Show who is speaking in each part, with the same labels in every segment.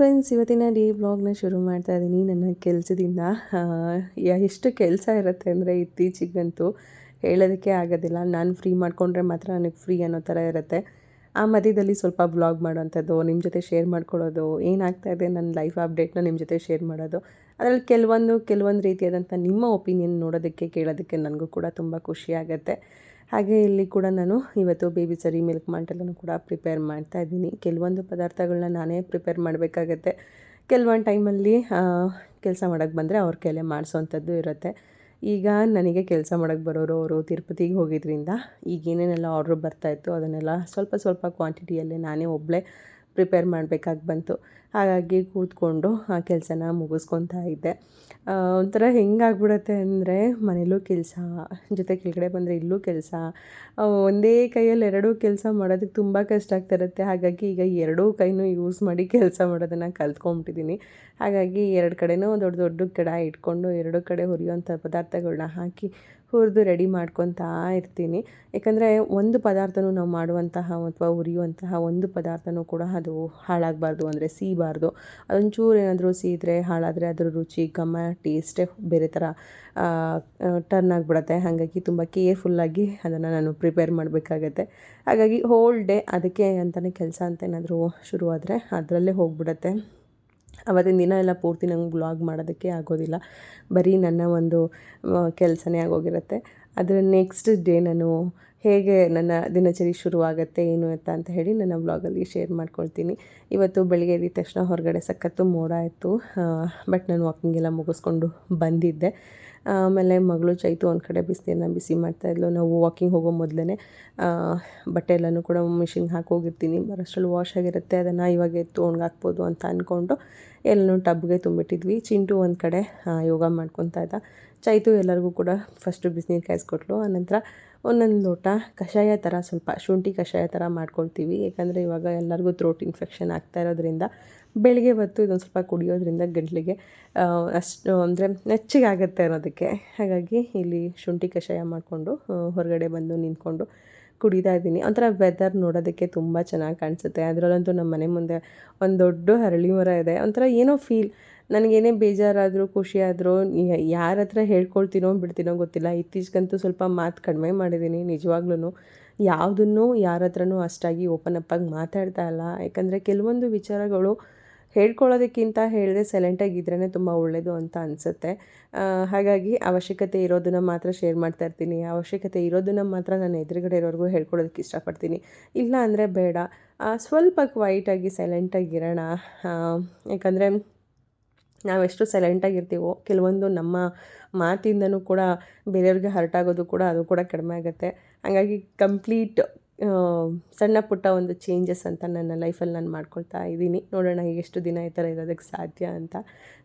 Speaker 1: Friends ಇವತ್ತಿನ day ಬ್ಲಾಗ್ನ ಶುರು ಮಾಡ್ತಾ ಇದ್ದೀನಿ ನನ್ನ ಕೆಲಸದಿಂದ ಎಷ್ಟು ಕೆಲಸ ಇರುತ್ತೆ ಅಂದರೆ ಇತ್ತೀಚಿಗಂತೂ ಹೇಳೋದಕ್ಕೆ ಆಗೋದಿಲ್ಲ. ನಾನು ಫ್ರೀ ಮಾಡಿಕೊಂಡ್ರೆ ಮಾತ್ರ ನನಗೆ ಫ್ರೀ ಅನ್ನೋ ಥರ ಇರುತ್ತೆ. ಆ ಮಧ್ಯದಲ್ಲಿ ಸ್ವಲ್ಪ ಬ್ಲಾಗ್ ಮಾಡೋವಂಥದ್ದು ನಿಮ್ಮ ಜೊತೆ ಶೇರ್ ಮಾಡ್ಕೊಳ್ಳೋದು, ಏನಾಗ್ತಾ ಇದೆ ನನ್ನ ಲೈಫ್ ಅಪ್ಡೇಟ್ನ ನಿಮ್ಮ ಜೊತೆ ಶೇರ್ ಮಾಡೋದು. ಅದರಲ್ಲಿ ಕೆಲವೊಂದು ಕೆಲವೊಂದು ರೀತಿಯಾದಂಥ ನಿಮ್ಮ ಒಪಿನಿಯನ್ ನೋಡೋದಕ್ಕೆ, ಕೇಳೋದಕ್ಕೆ ನನಗೂ ಕೂಡ ತುಂಬ ಖುಷಿ ಆಗುತ್ತೆ. ಹಾಗೆ ಇಲ್ಲಿ ಕೂಡ ನಾನು ಇವತ್ತು ಬೇಬಿ ಸರಿ ಮಿಲ್ಕ್ ಮಾಲ್ಟೆಲ್ಲನೂ ಕೂಡ ಪ್ರಿಪೇರ್ ಮಾಡ್ತಾ ಇದ್ದೀನಿ. ಕೆಲವೊಂದು ಪದಾರ್ಥಗಳನ್ನ ನಾನೇ ಪ್ರಿಪೇರ್ ಮಾಡಬೇಕಾಗತ್ತೆ. ಕೆಲವೊಂದು ಟೈಮಲ್ಲಿ ಕೆಲಸ ಮಾಡೋಕ್ಕೆ ಬಂದರೆ ಅವ್ರ ಕೈಲೇ ಮಾಡಿಸೋವಂಥದ್ದು ಇರುತ್ತೆ. ಈಗ ನನಗೆ ಕೆಲಸ ಮಾಡೋಕ್ಕೆ ಬರೋರು ಅವರು ತಿರುಪತಿಗೆ ಹೋಗಿದ್ದರಿಂದ ಈಗ ಏನೇನೆಲ್ಲ ಆರ್ಡ್ರ್ ಬರ್ತಾಯಿತ್ತು ಅದನ್ನೆಲ್ಲ ಸ್ವಲ್ಪ ಸ್ವಲ್ಪ ಕ್ವಾಂಟಿಟಿಯಲ್ಲೇ ನಾನೇ ಒಬ್ಬಳೇ ಪ್ರಿಪೇರ್ ಮಾಡಬೇಕಾಗಿ ಬಂತು. ಹಾಗಾಗಿ ಕೂತ್ಕೊಂಡು ಆ ಕೆಲಸನ ಮುಗಿಸ್ಕೊತಾ ಇದ್ದೆ. ಒಂಥರ ಹೆಂಗಾಗ್ಬಿಡತ್ತೆ ಅಂದರೆ ಮನೇಲೂ ಕೆಲಸ, ಜೊತೆ ಕೆಳಗಡೆ ಬಂದರೆ ಇಲ್ಲೂ ಕೆಲಸ ಒಂದೇ ಕೈಯಲ್ಲಿ ಎರಡೂ ಕೆಲಸ ಮಾಡೋದಕ್ಕೆ ತುಂಬ ಕಷ್ಟ ಆಗ್ತಿರುತ್ತೆ ಹಾಗಾಗಿ ಈಗ ಎರಡೂ ಕೈನೂ ಯೂಸ್ ಮಾಡಿ ಕೆಲಸ ಮಾಡೋದನ್ನು ಕಲ್ತ್ಕೊಂಬಿಟ್ಟಿದ್ದೀನಿ ಹಾಗಾಗಿ ಎರಡು ಕಡೆನೂ ದೊಡ್ಡ ದೊಡ್ಡ ಕಡ ಇಟ್ಕೊಂಡು ಎರಡು ಕಡೆ ಹುರಿಯುವಂಥ ಪದಾರ್ಥಗಳನ್ನ ಹಾಕಿ ಹುರಿದು ರೆಡಿ ಮಾಡ್ಕೊತಾ ಇರ್ತೀನಿ. ಯಾಕಂದರೆ ಒಂದು ಪದಾರ್ಥನೂ ನಾವು ಮಾಡುವಂತಹ ಅಥವಾ ಉರಿಯುವಂತಹ ಒಂದು ಪದಾರ್ಥನೂ ಕೂಡ ಅದು ಹಾಳಾಗಬಾರ್ದು ಅಂದರೆ ಸೀಬಾರ್ದು. ಅದೊಂಚೂರು ಏನಾದರೂ ಸೀದ್ರೆ ಹಾಳಾದರೆ ಅದರ ರುಚಿ, ಘಮ ಟೇಸ್ಟೇ ಬೇರೆ ಥರ ಟರ್ನ್ ಆಗಿಬಿಡತ್ತೆ. ಹಾಗಾಗಿ ತುಂಬ ಕೇರ್ಫುಲ್ಲಾಗಿ ಅದನ್ನು ನಾನು ಪ್ರಿಪೇರ್ ಮಾಡಬೇಕಾಗತ್ತೆ. ಹಾಗಾಗಿ ಹೋಲ್ ಡೇ ಅದಕ್ಕೆ ಅಂತಲೇ ಕೆಲಸ ಅಂತ ಏನಾದರೂ ಶುರುವಾದರೆ ಅದರಲ್ಲೇ ಹೋಗ್ಬಿಡತ್ತೆ. ಅವತ್ತಿನ ದಿನ ಎಲ್ಲ ಪೂರ್ತಿ ನಂಗೆ ಬ್ಲಾಗ್ ಮಾಡೋದಕ್ಕೆ ಆಗೋದಿಲ್ಲ. ಬರೀ ನನ್ನ ಒಂದು ಕೆಲಸನೇ ಆಗೋಗಿರುತ್ತೆ. ಅದರ ನೆಕ್ಸ್ಟ್ ಡೇ ನಾನು ಹೇಗೆ ನನ್ನ ದಿನಚರಿ ಶುರುವಾಗುತ್ತೆ, ಏನು ಅಂತ ಅಂತ ಹೇಳಿ ನನ್ನ ಬ್ಲಾಗಲ್ಲಿ ಶೇರ್ ಮಾಡ್ಕೊಳ್ತೀನಿ. ಇವತ್ತು ಬೆಳಿಗ್ಗೆ ಎದ್ದ ತಕ್ಷಣ ಹೊರಗಡೆ ಸಖತ್ತು ಮೋಡ ಇತ್ತು ಬಟ್ ನಾನು ವಾಕಿಂಗ್ ಎಲ್ಲ ಮುಗಿಸ್ಕೊಂಡು ಬಂದಿದ್ದೆ. ಆಮೇಲೆ ಮಗಳು ಚೈತು ಒಂದು ಕಡೆ ಬಿಸಿನೀರನ್ನ ಬಿಸಿ ಮಾಡ್ತಾಯಿದ್ಲು ನಾವು ವಾಕಿಂಗ್ ಹೋಗೋ ಮೊದಲೇ ಬಟ್ಟೆ ಎಲ್ಲನೂ ಕೂಡ ಮಿಷಿನ್ಗೆ ಹಾಕಿ ಹೋಗಿರ್ತೀನಿ. ಬರೋಷ್ಟರಲ್ಲಿ ವಾಶ್ ಆಗಿರುತ್ತೆ, ಅದನ್ನು ಇವಾಗ ಎತ್ತು ಒಣಗಾಕ್ಬೋದು ಅಂತ ಅಂದ್ಕೊಂಡು ಎಲ್ಲನೂ ಟಬ್ಗೆ ತುಂಬಿಟ್ಟಿದ್ವಿ. ಚಿಂಟು ಒಂದು ಕಡೆ ಯೋಗ ಮಾಡ್ಕೊತಾ ಇದ್ದ. ಚೈತು ಎಲ್ಲರಿಗೂ ಕೂಡ ಫಸ್ಟು ಬಿಸಿನೀರು ಕಾಯಿಸ್ಕೊಟ್ಲು. ಆನಂತರ ಒಂದೊಂದು ಲೋಟ ಕಷಾಯ ಥರ ಸ್ವಲ್ಪ ಶುಂಠಿ ಕಷಾಯ ಥರ ಮಾಡ್ಕೊಳ್ತೀವಿ. ಯಾಕಂದರೆ ಇವಾಗ ಎಲ್ಲರಿಗೂ ಥ್ರೋಟ್ ಇನ್ಫೆಕ್ಷನ್ ಆಗ್ತಾ ಇರೋದ್ರಿಂದ ಬೆಳಿಗ್ಗೆ ಹೊತ್ತು ಇದೊಂದು ಸ್ವಲ್ಪ ಕುಡಿಯೋದ್ರಿಂದ ಗಂಟ್ಲಿಗೆ ಅಷ್ಟು, ಅಂದರೆ ನೆಚ್ಚಿಗೆ ಆಗುತ್ತೆ ಅನ್ನೋದಕ್ಕೆ. ಹಾಗಾಗಿ ಇಲ್ಲಿ ಶುಂಠಿ ಕಷಾಯ ಮಾಡಿಕೊಂಡು ಹೊರಗಡೆ ಬಂದು ನಿಂತ್ಕೊಂಡು ಕುಡಿತಾ ಇದ್ದೀನಿ. ಒಂಥರ ವೆದರ್ ನೋಡೋದಕ್ಕೆ ತುಂಬ ಚೆನ್ನಾಗಿ ಕಾಣಿಸುತ್ತೆ. ಅದರಲ್ಲಂತೂ ನಮ್ಮ ಮನೆ ಮುಂದೆ ಒಂದು ದೊಡ್ಡ ಹರಳಿ ಮರ ಇದೆ. ಒಂಥರ ಏನೋ ಫೀಲ್ ನನಗೇನೇ ಬೇಜಾರಾದರೂ, ಖುಷಿಯಾದರೂ ಯಾರ ಹತ್ರ ಹೇಳ್ಕೊಳ್ತೀನೋ ಬಿಡ್ತೀನೋ ಗೊತ್ತಿಲ್ಲ. ಇತ್ತೀಚೆಗಂತೂ ಸ್ವಲ್ಪ ಮಾತು ಕಡಿಮೆ ಮಾಡಿದ್ದೀನಿ ನಿಜವಾಗ್ಲೂ ಯಾವುದನ್ನು ಯಾರ ಹತ್ರನೂ ಅಷ್ಟಾಗಿ ಓಪನ್ ಅಪ್ಪಾಗಿ ಮಾತಾಡ್ತಾ ಇಲ್ಲ. ಯಾಕಂದರೆ ಕೆಲವೊಂದು ವಿಚಾರಗಳು ಹೇಳ್ಕೊಳ್ಳೋದಕ್ಕಿಂತ ಹೇಳದೆ ಸೈಲೆಂಟಾಗಿದ್ರೇ ತುಂಬ ಒಳ್ಳೆಯದು ಅಂತ ಅನಿಸುತ್ತೆ. ಹಾಗಾಗಿ ಅವಶ್ಯಕತೆ ಇರೋದನ್ನು ಮಾತ್ರ ಶೇರ್ ಮಾಡ್ತಾ ಇರ್ತೀನಿ. ಅವಶ್ಯಕತೆ ಇರೋದನ್ನು ಮಾತ್ರ ನಾನು ಎದುರುಗಡೆ ಇರೋರಿಗೂ ಹೇಳ್ಕೊಳ್ಳೋದಕ್ಕೆ ಇಷ್ಟಪಡ್ತೀನಿ. ಇಲ್ಲ ಅಂದರೆ ಬೇಡ. ಸ್ವಲ್ಪ ಕ್ವೈಟಾಗಿ ಸೈಲೆಂಟಾಗಿರೋಣ ಯಾಕಂದರೆ ನಾವೆಷ್ಟು ಸೈಲೆಂಟಾಗಿರ್ತೀವೋ ಕೆಲವೊಂದು ನಮ್ಮ ಮಾತಿಂದನೂ ಕೂಡ ಬೇರೆಯವ್ರಿಗೆ ಹರ್ಟ್ ಆಗೋದು ಕೂಡ ಅದು ಕೂಡ ಕಡಿಮೆ ಆಗುತ್ತೆ. ಹಾಗಾಗಿ ಕಂಪ್ಲೀಟ್ ಸಣ್ಣ ಪುಟ್ಟ ಒಂದು ಚೇಂಜಸ್ ಅಂತ ನನ್ನ ಲೈಫಲ್ಲಿ ನಾನು ಮಾಡ್ಕೊಳ್ತಾ ಇದ್ದೀನಿ. ನೋಡೋಣ ಎಷ್ಟು ದಿನ ಈ ಥರ ಇರೋದಕ್ಕೆ ಸಾಧ್ಯ ಅಂತ.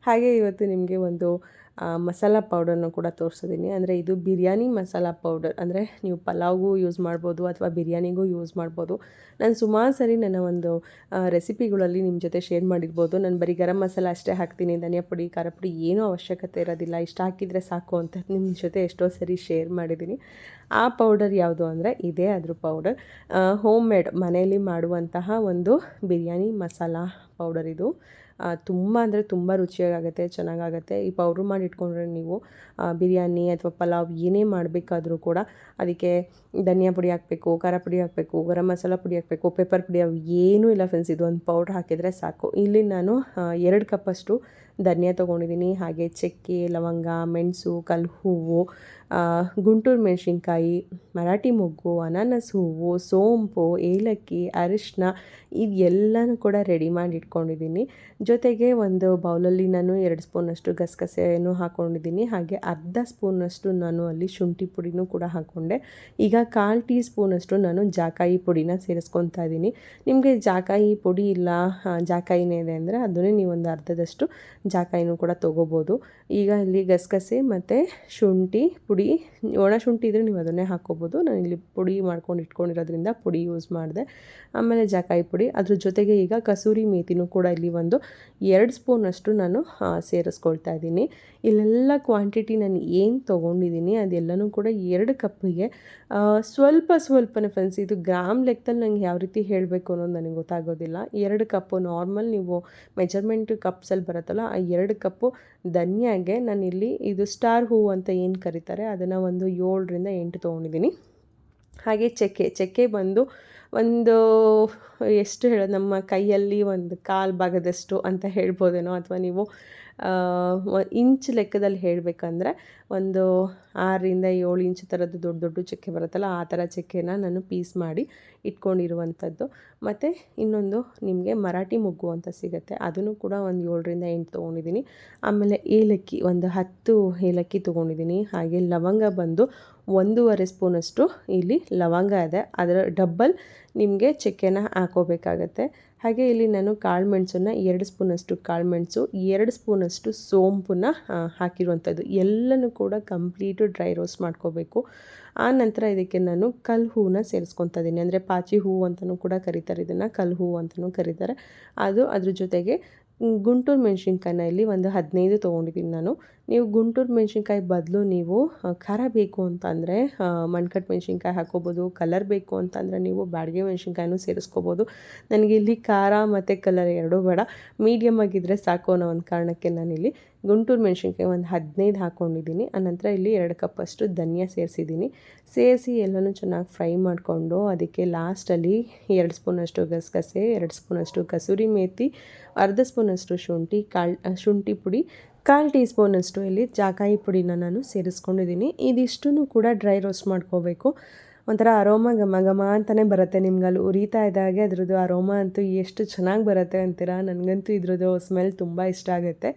Speaker 1: ಹಾಗೆ ಇವತ್ತು ನಿಮಗೆ ಒಂದು ಮಸಾಲ ಪೌಡರ್ನ ಕೂಡ ತೋರಿಸಿದ್ದೀನಿ ಅಂದರೆ ಇದು ಬಿರಿಯಾನಿ ಮಸಾಲ ಪೌಡರ್ ಅಂದರೆ ನೀವು ಪಲಾವ್ಗೂ ಯೂಸ್ ಮಾಡ್ಬೋದು ಅಥವಾ ಬಿರಿಯಾನಿಗೂ ಯೂಸ್ ಮಾಡ್ಬೋದು. ನಾನು ಸುಮಾರು ಸರಿ ನನ್ನ ಒಂದು ರೆಸಿಪಿಗಳಲ್ಲಿ ನಿಮ್ಮ ಜೊತೆ ಶೇರ್ ಮಾಡಿರ್ಬೋದು. ನಾನು ಬರೀ ಗರಂ ಮಸಾಲ ಅಷ್ಟೇ ಹಾಕ್ತೀನಿ. ಧನಿಯಾ ಪುಡಿ, ಖಾರ ಪುಡಿ ಏನೂ ಅವಶ್ಯಕತೆ ಇರೋದಿಲ್ಲ. ಇಷ್ಟು ಹಾಕಿದರೆ ಸಾಕು ಅಂತ ನಿಮ್ಮ ಜೊತೆ ಎಷ್ಟೋ ಸರಿ ಶೇರ್ ಮಾಡಿದ್ದೀನಿ ಆ ಪೌಡರ್ ಯಾವುದು ಅಂದರೆ ಇದೇ ಅದ್ರ ಪೌಡರ್ ಹೋಮ್ ಮೇಡ್ ಮನೆಯಲ್ಲಿ ಮಾಡುವಂತಹ ಒಂದು ಬಿರಿಯಾನಿ ಮಸಾಲ ಪೌಡರ್ ಇದು. ತುಂಬ ಅಂದರೆ ತುಂಬ ರುಚಿಯಾಗುತ್ತೆ ಚೆನ್ನಾಗಾಗುತ್ತೆ. ಈ ಪೌಡ್ರ್ ಮಾಡಿ ಇಟ್ಕೊಂಡ್ರೆ ನೀವು ಬಿರಿಯಾನಿ ಅಥವಾ ಪಲಾವ್ ಏನೇ ಮಾಡಬೇಕಾದ್ರೂ ಕೂಡ ಅದಕ್ಕೆ ಧನಿಯಾ ಪುಡಿ ಹಾಕಬೇಕು, ಖಾರ ಪುಡಿ ಹಾಕಬೇಕು, ಗರಂ ಮಸಾಲ ಪುಡಿ ಹಾಕಬೇಕು ಪೆಪ್ಪರ್ ಪುಡಿ ಅವು ಏನೂ ಇಲ್ಲ ಫ್ರೆಂಡ್ಸ್ ಇದು ಒಂದು ಪೌಡ್ರ್ ಹಾಕಿದರೆ ಸಾಕು. ಇಲ್ಲಿ ನಾನು ಎರಡು ಕಪ್ಪಷ್ಟು ಧನಿಯಾ ತೊಗೊಂಡಿದ್ದೀನಿ. ಹಾಗೆ ಚಕ್ಕೆ, ಲವಂಗ, ಮೆಣಸು ಕಲ್ಲು ಹೂವು ಗುಂಟೂರು ಮೆಣಸಿನ್ಕಾಯಿ, ಮರಾಠಿ ಮೊಗ್ಗು, ಅನಾನಸ್ ಹೂವು, ಸೋಂಪು, ಏಲಕ್ಕಿ ಅರಿಶಿನ ಇದೆಲ್ಲನೂ ಕೂಡ ರೆಡಿ ಮಾಡಿ ಇಟ್ಕೊಂಡಿದ್ದೀನಿ. ಜೊತೆಗೆ ಒಂದು ಬೌಲಲ್ಲಿ ನಾನು ಎರಡು ಸ್ಪೂನಷ್ಟು ಗಸಗಸೆಯನ್ನು ಹಾಕ್ಕೊಂಡಿದ್ದೀನಿ ಹಾಗೆ ಅರ್ಧ ಸ್ಪೂನಷ್ಟು ನಾನು ಅಲ್ಲಿ ಶುಂಠಿ ಪುಡಿನೂ ಕೂಡ ಹಾಕ್ಕೊಂಡೆ ಈಗ ಕಾಲು ಟೀ ಸ್ಪೂನಷ್ಟು ನಾನು ಜಾಕಾಯಿ ಪುಡಿನ ಸೇರಿಸ್ಕೊತಾ ಇದ್ದೀನಿ. ನಿಮಗೆ ಜಾಕಾಯಿ ಪುಡಿ ಇಲ್ಲ ಜಾಕಾಯಿನೇ ಇದೆ ಅಂದರೆ ಅದನ್ನೇ ನೀವು ಒಂದು ಅರ್ಧದಷ್ಟು ಜಾಕಾಯಿನೂ ಕೂಡ ತೊಗೋಬೋದು. ಈಗ ಇಲ್ಲಿ ಗಸಗಸೆ ಮತ್ತು ಶುಂಠಿ ಪುಡಿ. ಒಣ ಶುಂಠಿ ಇದ್ದರೆ ನೀವು ಅದನ್ನೇ ಹಾಕ್ಕೋಬೋದು ನಾನು ಇಲ್ಲಿ ಪುಡಿ ಮಾಡ್ಕೊಂಡು ಇಟ್ಕೊಂಡಿರೋದ್ರಿಂದ ಪುಡಿ ಯೂಸ್ ಮಾಡಿದೆ. ಆಮೇಲೆ ಜಾಕಾಯಿ ಪುಡಿ. ಅದ್ರ ಜೊತೆಗೆ ಈಗ ಕಸೂರಿ ಮೇಥಿನೂ ಕೂಡ ಇಲ್ಲಿ ಒಂದು ಎರಡು ಸ್ಪೂನಷ್ಟು ನಾನು ಸೇರಿಸ್ಕೊಳ್ತಾ ಇದ್ದೀನಿ. ಇಲ್ಲೆಲ್ಲ ಕ್ವಾಂಟಿಟಿ ನಾನು ಏನು ತೊಗೊಂಡಿದ್ದೀನಿ ಅದೆಲ್ಲನೂ ಕೂಡ ಎರಡು ಕಪ್ಪಿಗೆ. ಸ್ವಲ್ಪ ಸ್ವಲ್ಪನೇ ಫ್ರೆಂಡ್ಸ್ ಇದು ಗ್ರಾಮ್ ಲೆಕ್ಕದಲ್ಲಿ ನಂಗೆ ಯಾವ ರೀತಿ ಹೇಳಬೇಕು ಅನ್ನೋದು ನನಗೆ ಗೊತ್ತಾಗೋದಿಲ್ಲ. ಎರಡು ಕಪ್ಪು ನಾರ್ಮಲ್ ನೀವು ಮೆಜರ್ಮೆಂಟ್ ಕಪ್ಸಲ್ಲಿ ಬರುತ್ತಲ್ಲ, ಆ ಎರಡು ಕಪ್ಪು ಧನ್ಯಾಗೆ ನಾನಿಲ್ಲಿ ಇದು ಸ್ಟಾರ್ ಹೂವು ಅಂತ ಏನು ಕರೀತಾರೆ, ಅದನ್ನು ಒಂದು ಏಳರಿಂದ ಎಂಟು ತೊಗೊಂಡಿದ್ದೀನಿ ಹಾಗೆ ಚಕ್ಕೆ ಚಕ್ಕೆ ಬಂದು ಒಂದು, ಎಷ್ಟು ಹೇಳೋದು, ನಮ್ಮ ಕೈಯಲ್ಲಿ ಒಂದು ಕಾಲು ಭಾಗದಷ್ಟು ಅಂತ ಹೇಳ್ಬೋದೇನೋ ಅಥವಾ ನೀವು ಇಂಚ್ ಲೆಕ್ಕದಲ್ಲಿ ಹೇಳಬೇಕಂದ್ರೆ ಒಂದು ಆರರಿಂದ ಏಳು ಇಂಚ್ ಥರದ್ದು ದೊಡ್ಡ ದೊಡ್ಡ ಚಕ್ಕೆ ಬರುತ್ತಲ್ಲ, ಆ ಥರ ಚಕ್ಕೆನ ನಾನು ಪೀಸ್ ಮಾಡಿ ಇಟ್ಕೊಂಡಿರುವಂಥದ್ದು. ಮತ್ತು ಇನ್ನೊಂದು ನಿಮಗೆ ಮರಾಠಿ ಮೊಗ್ಗು ಅಂತ ಸಿಗುತ್ತೆ, ಅದನ್ನು ಕೂಡ ಒಂದು ಏಳರಿಂದ ಎಂಟು ತೊಗೊಂಡಿದ್ದೀನಿ. ಆಮೇಲೆ ಏಲಕ್ಕಿ, ಒಂದು ಹತ್ತು ಏಲಕ್ಕಿ ತೊಗೊಂಡಿದ್ದೀನಿ. ಹಾಗೆ ಲವಂಗ ಬಂದು ಒಂದೂವರೆ ಸ್ಪೂನಷ್ಟು ಇಲ್ಲಿ ಲವಂಗ ಇದೆ. ಅದರ ಡಬ್ಬಲ್ ನಿಮಗೆ ಚಕ್ಕೆನ ಹಾಕೋಬೇಕಾಗತ್ತೆ. ಹಾಗೆ ಇಲ್ಲಿ ನಾನು ಕಾಳು ಮೆಣಸನ್ನು ಎರಡು ಸ್ಪೂನಷ್ಟು, ಕಾಳು ಮೆಣಸು, ಎರಡು ಸ್ಪೂನಷ್ಟು ಸೋಂಪನ್ನ ಹಾಕಿರುವಂಥದ್ದು ಎಲ್ಲನೂ ಕೂಡ ಕಂಪ್ಲೀಟು ಡ್ರೈ ರೋಸ್ಟ್ ಮಾಡ್ಕೋಬೇಕು. ಆ ನಂತರ ಇದಕ್ಕೆ ನಾನು ಕಲ್ಲು ಹೂವನ್ನ ಸೇರಿಸ್ಕೊತಾ ಇದ್ದೀನಿ ಅಂದರೆ ಪಾಚಿ ಹೂವು ಅಂತಲೂ ಕೂಡ ಕರೀತಾರೆ. ಇದನ್ನು ಕಲ್ ಹೂವು ಅಂತಲೂ ಕರೀತಾರೆ. ಅದು ಅದ್ರ ಜೊತೆಗೆ ಗುಂಟೂರು ಮೆಣಸಿನ್ಕಾಯಿನ ಇಲ್ಲಿ ಒಂದು ಹದಿನೈದು ತೊಗೊಂಡಿದ್ದೀನಿ ನಾನು. ನೀವು ಗುಂಟೂರು ಮೆಣಸಿನ್ಕಾಯಿ ಬದಲು ನೀವು ಖಾರ ಬೇಕು ಅಂತಂದರೆ ಮಣ್ಕಟ್ಟು ಮೆಣಸಿನ್ಕಾಯಿ ಹಾಕೋಬೋದು ಕಲರ್ ಬೇಕು ಅಂತಂದರೆ ನೀವು ಬಾಡಿಗೆ ಮೆಣಸಿನ್ಕಾಯಿನೂ ಸೇರಿಸ್ಕೋಬೋದು. ನನಗೆ ಇಲ್ಲಿ ಖಾರ ಮತ್ತು ಕಲರ್ ಎರಡೂ ಬೇಡ. ಮೀಡಿಯಮ್ ಆಗಿದ್ದರೆ ಸಾಕು ಅನ್ನೋ ಒಂದು ಕಾರಣಕ್ಕೆ ನಾನಿಲ್ಲಿ ಗುಂಟೂರು ಮೆಣಸಿನ್ಕಾಯಿ ಒಂದು ಹದಿನೈದು ಹಾಕ್ಕೊಂಡಿದ್ದೀನಿ ಆನಂತರ ಇಲ್ಲಿ ಎರಡು ಕಪ್ಪಷ್ಟು ಧನಿಯಾ ಸೇರಿಸಿದ್ದೀನಿ. ಸೇರಿಸಿ ಎಲ್ಲನೂ ಚೆನ್ನಾಗಿ ಫ್ರೈ ಮಾಡಿಕೊಂಡು ಅದಕ್ಕೆ ಲಾಸ್ಟಲ್ಲಿ ಎರಡು ಸ್ಪೂನಷ್ಟು ಗಸಗಸೆ, ಎರಡು ಸ್ಪೂನಷ್ಟು ಕಸೂರಿ ಮೇಥಿ ಅರ್ಧ ಸ್ಪೂನಷ್ಟು ಶುಂಠಿ, ಕಾಳು ಶುಂಠಿ ಪುಡಿ ಕಾಲು ಟೀ ಸ್ಪೂನಷ್ಟು ಇಲ್ಲಿ ಜಾಕಾಯಿ ಪುಡಿನ ನಾನು ಸೇರಿಸ್ಕೊಂಡಿದ್ದೀನಿ. ಇದಿಷ್ಟೂ ಕೂಡ ಡ್ರೈ ರೋಸ್ಟ್ ಮಾಡ್ಕೋಬೇಕು. ಒಂಥರ ಅರೋಮ ಘಮ ಘಮ ಅಂತಲೇ ಬರುತ್ತೆ ನಿಮ್ಗೆ ಅಲ್ಲಿ ಉರಿತಾ ಇದ್ದಾಗೆ ಅದ್ರದ್ದು ಅರೋಮ ಅಂತೂ ಎಷ್ಟು ಚೆನ್ನಾಗಿ ಬರುತ್ತೆ ಅಂತೀರಾ? ನನಗಂತೂ ಇದ್ರದ್ದು ಸ್ಮೆಲ್ ತುಂಬ ಇಷ್ಟ ಆಗುತ್ತೆ.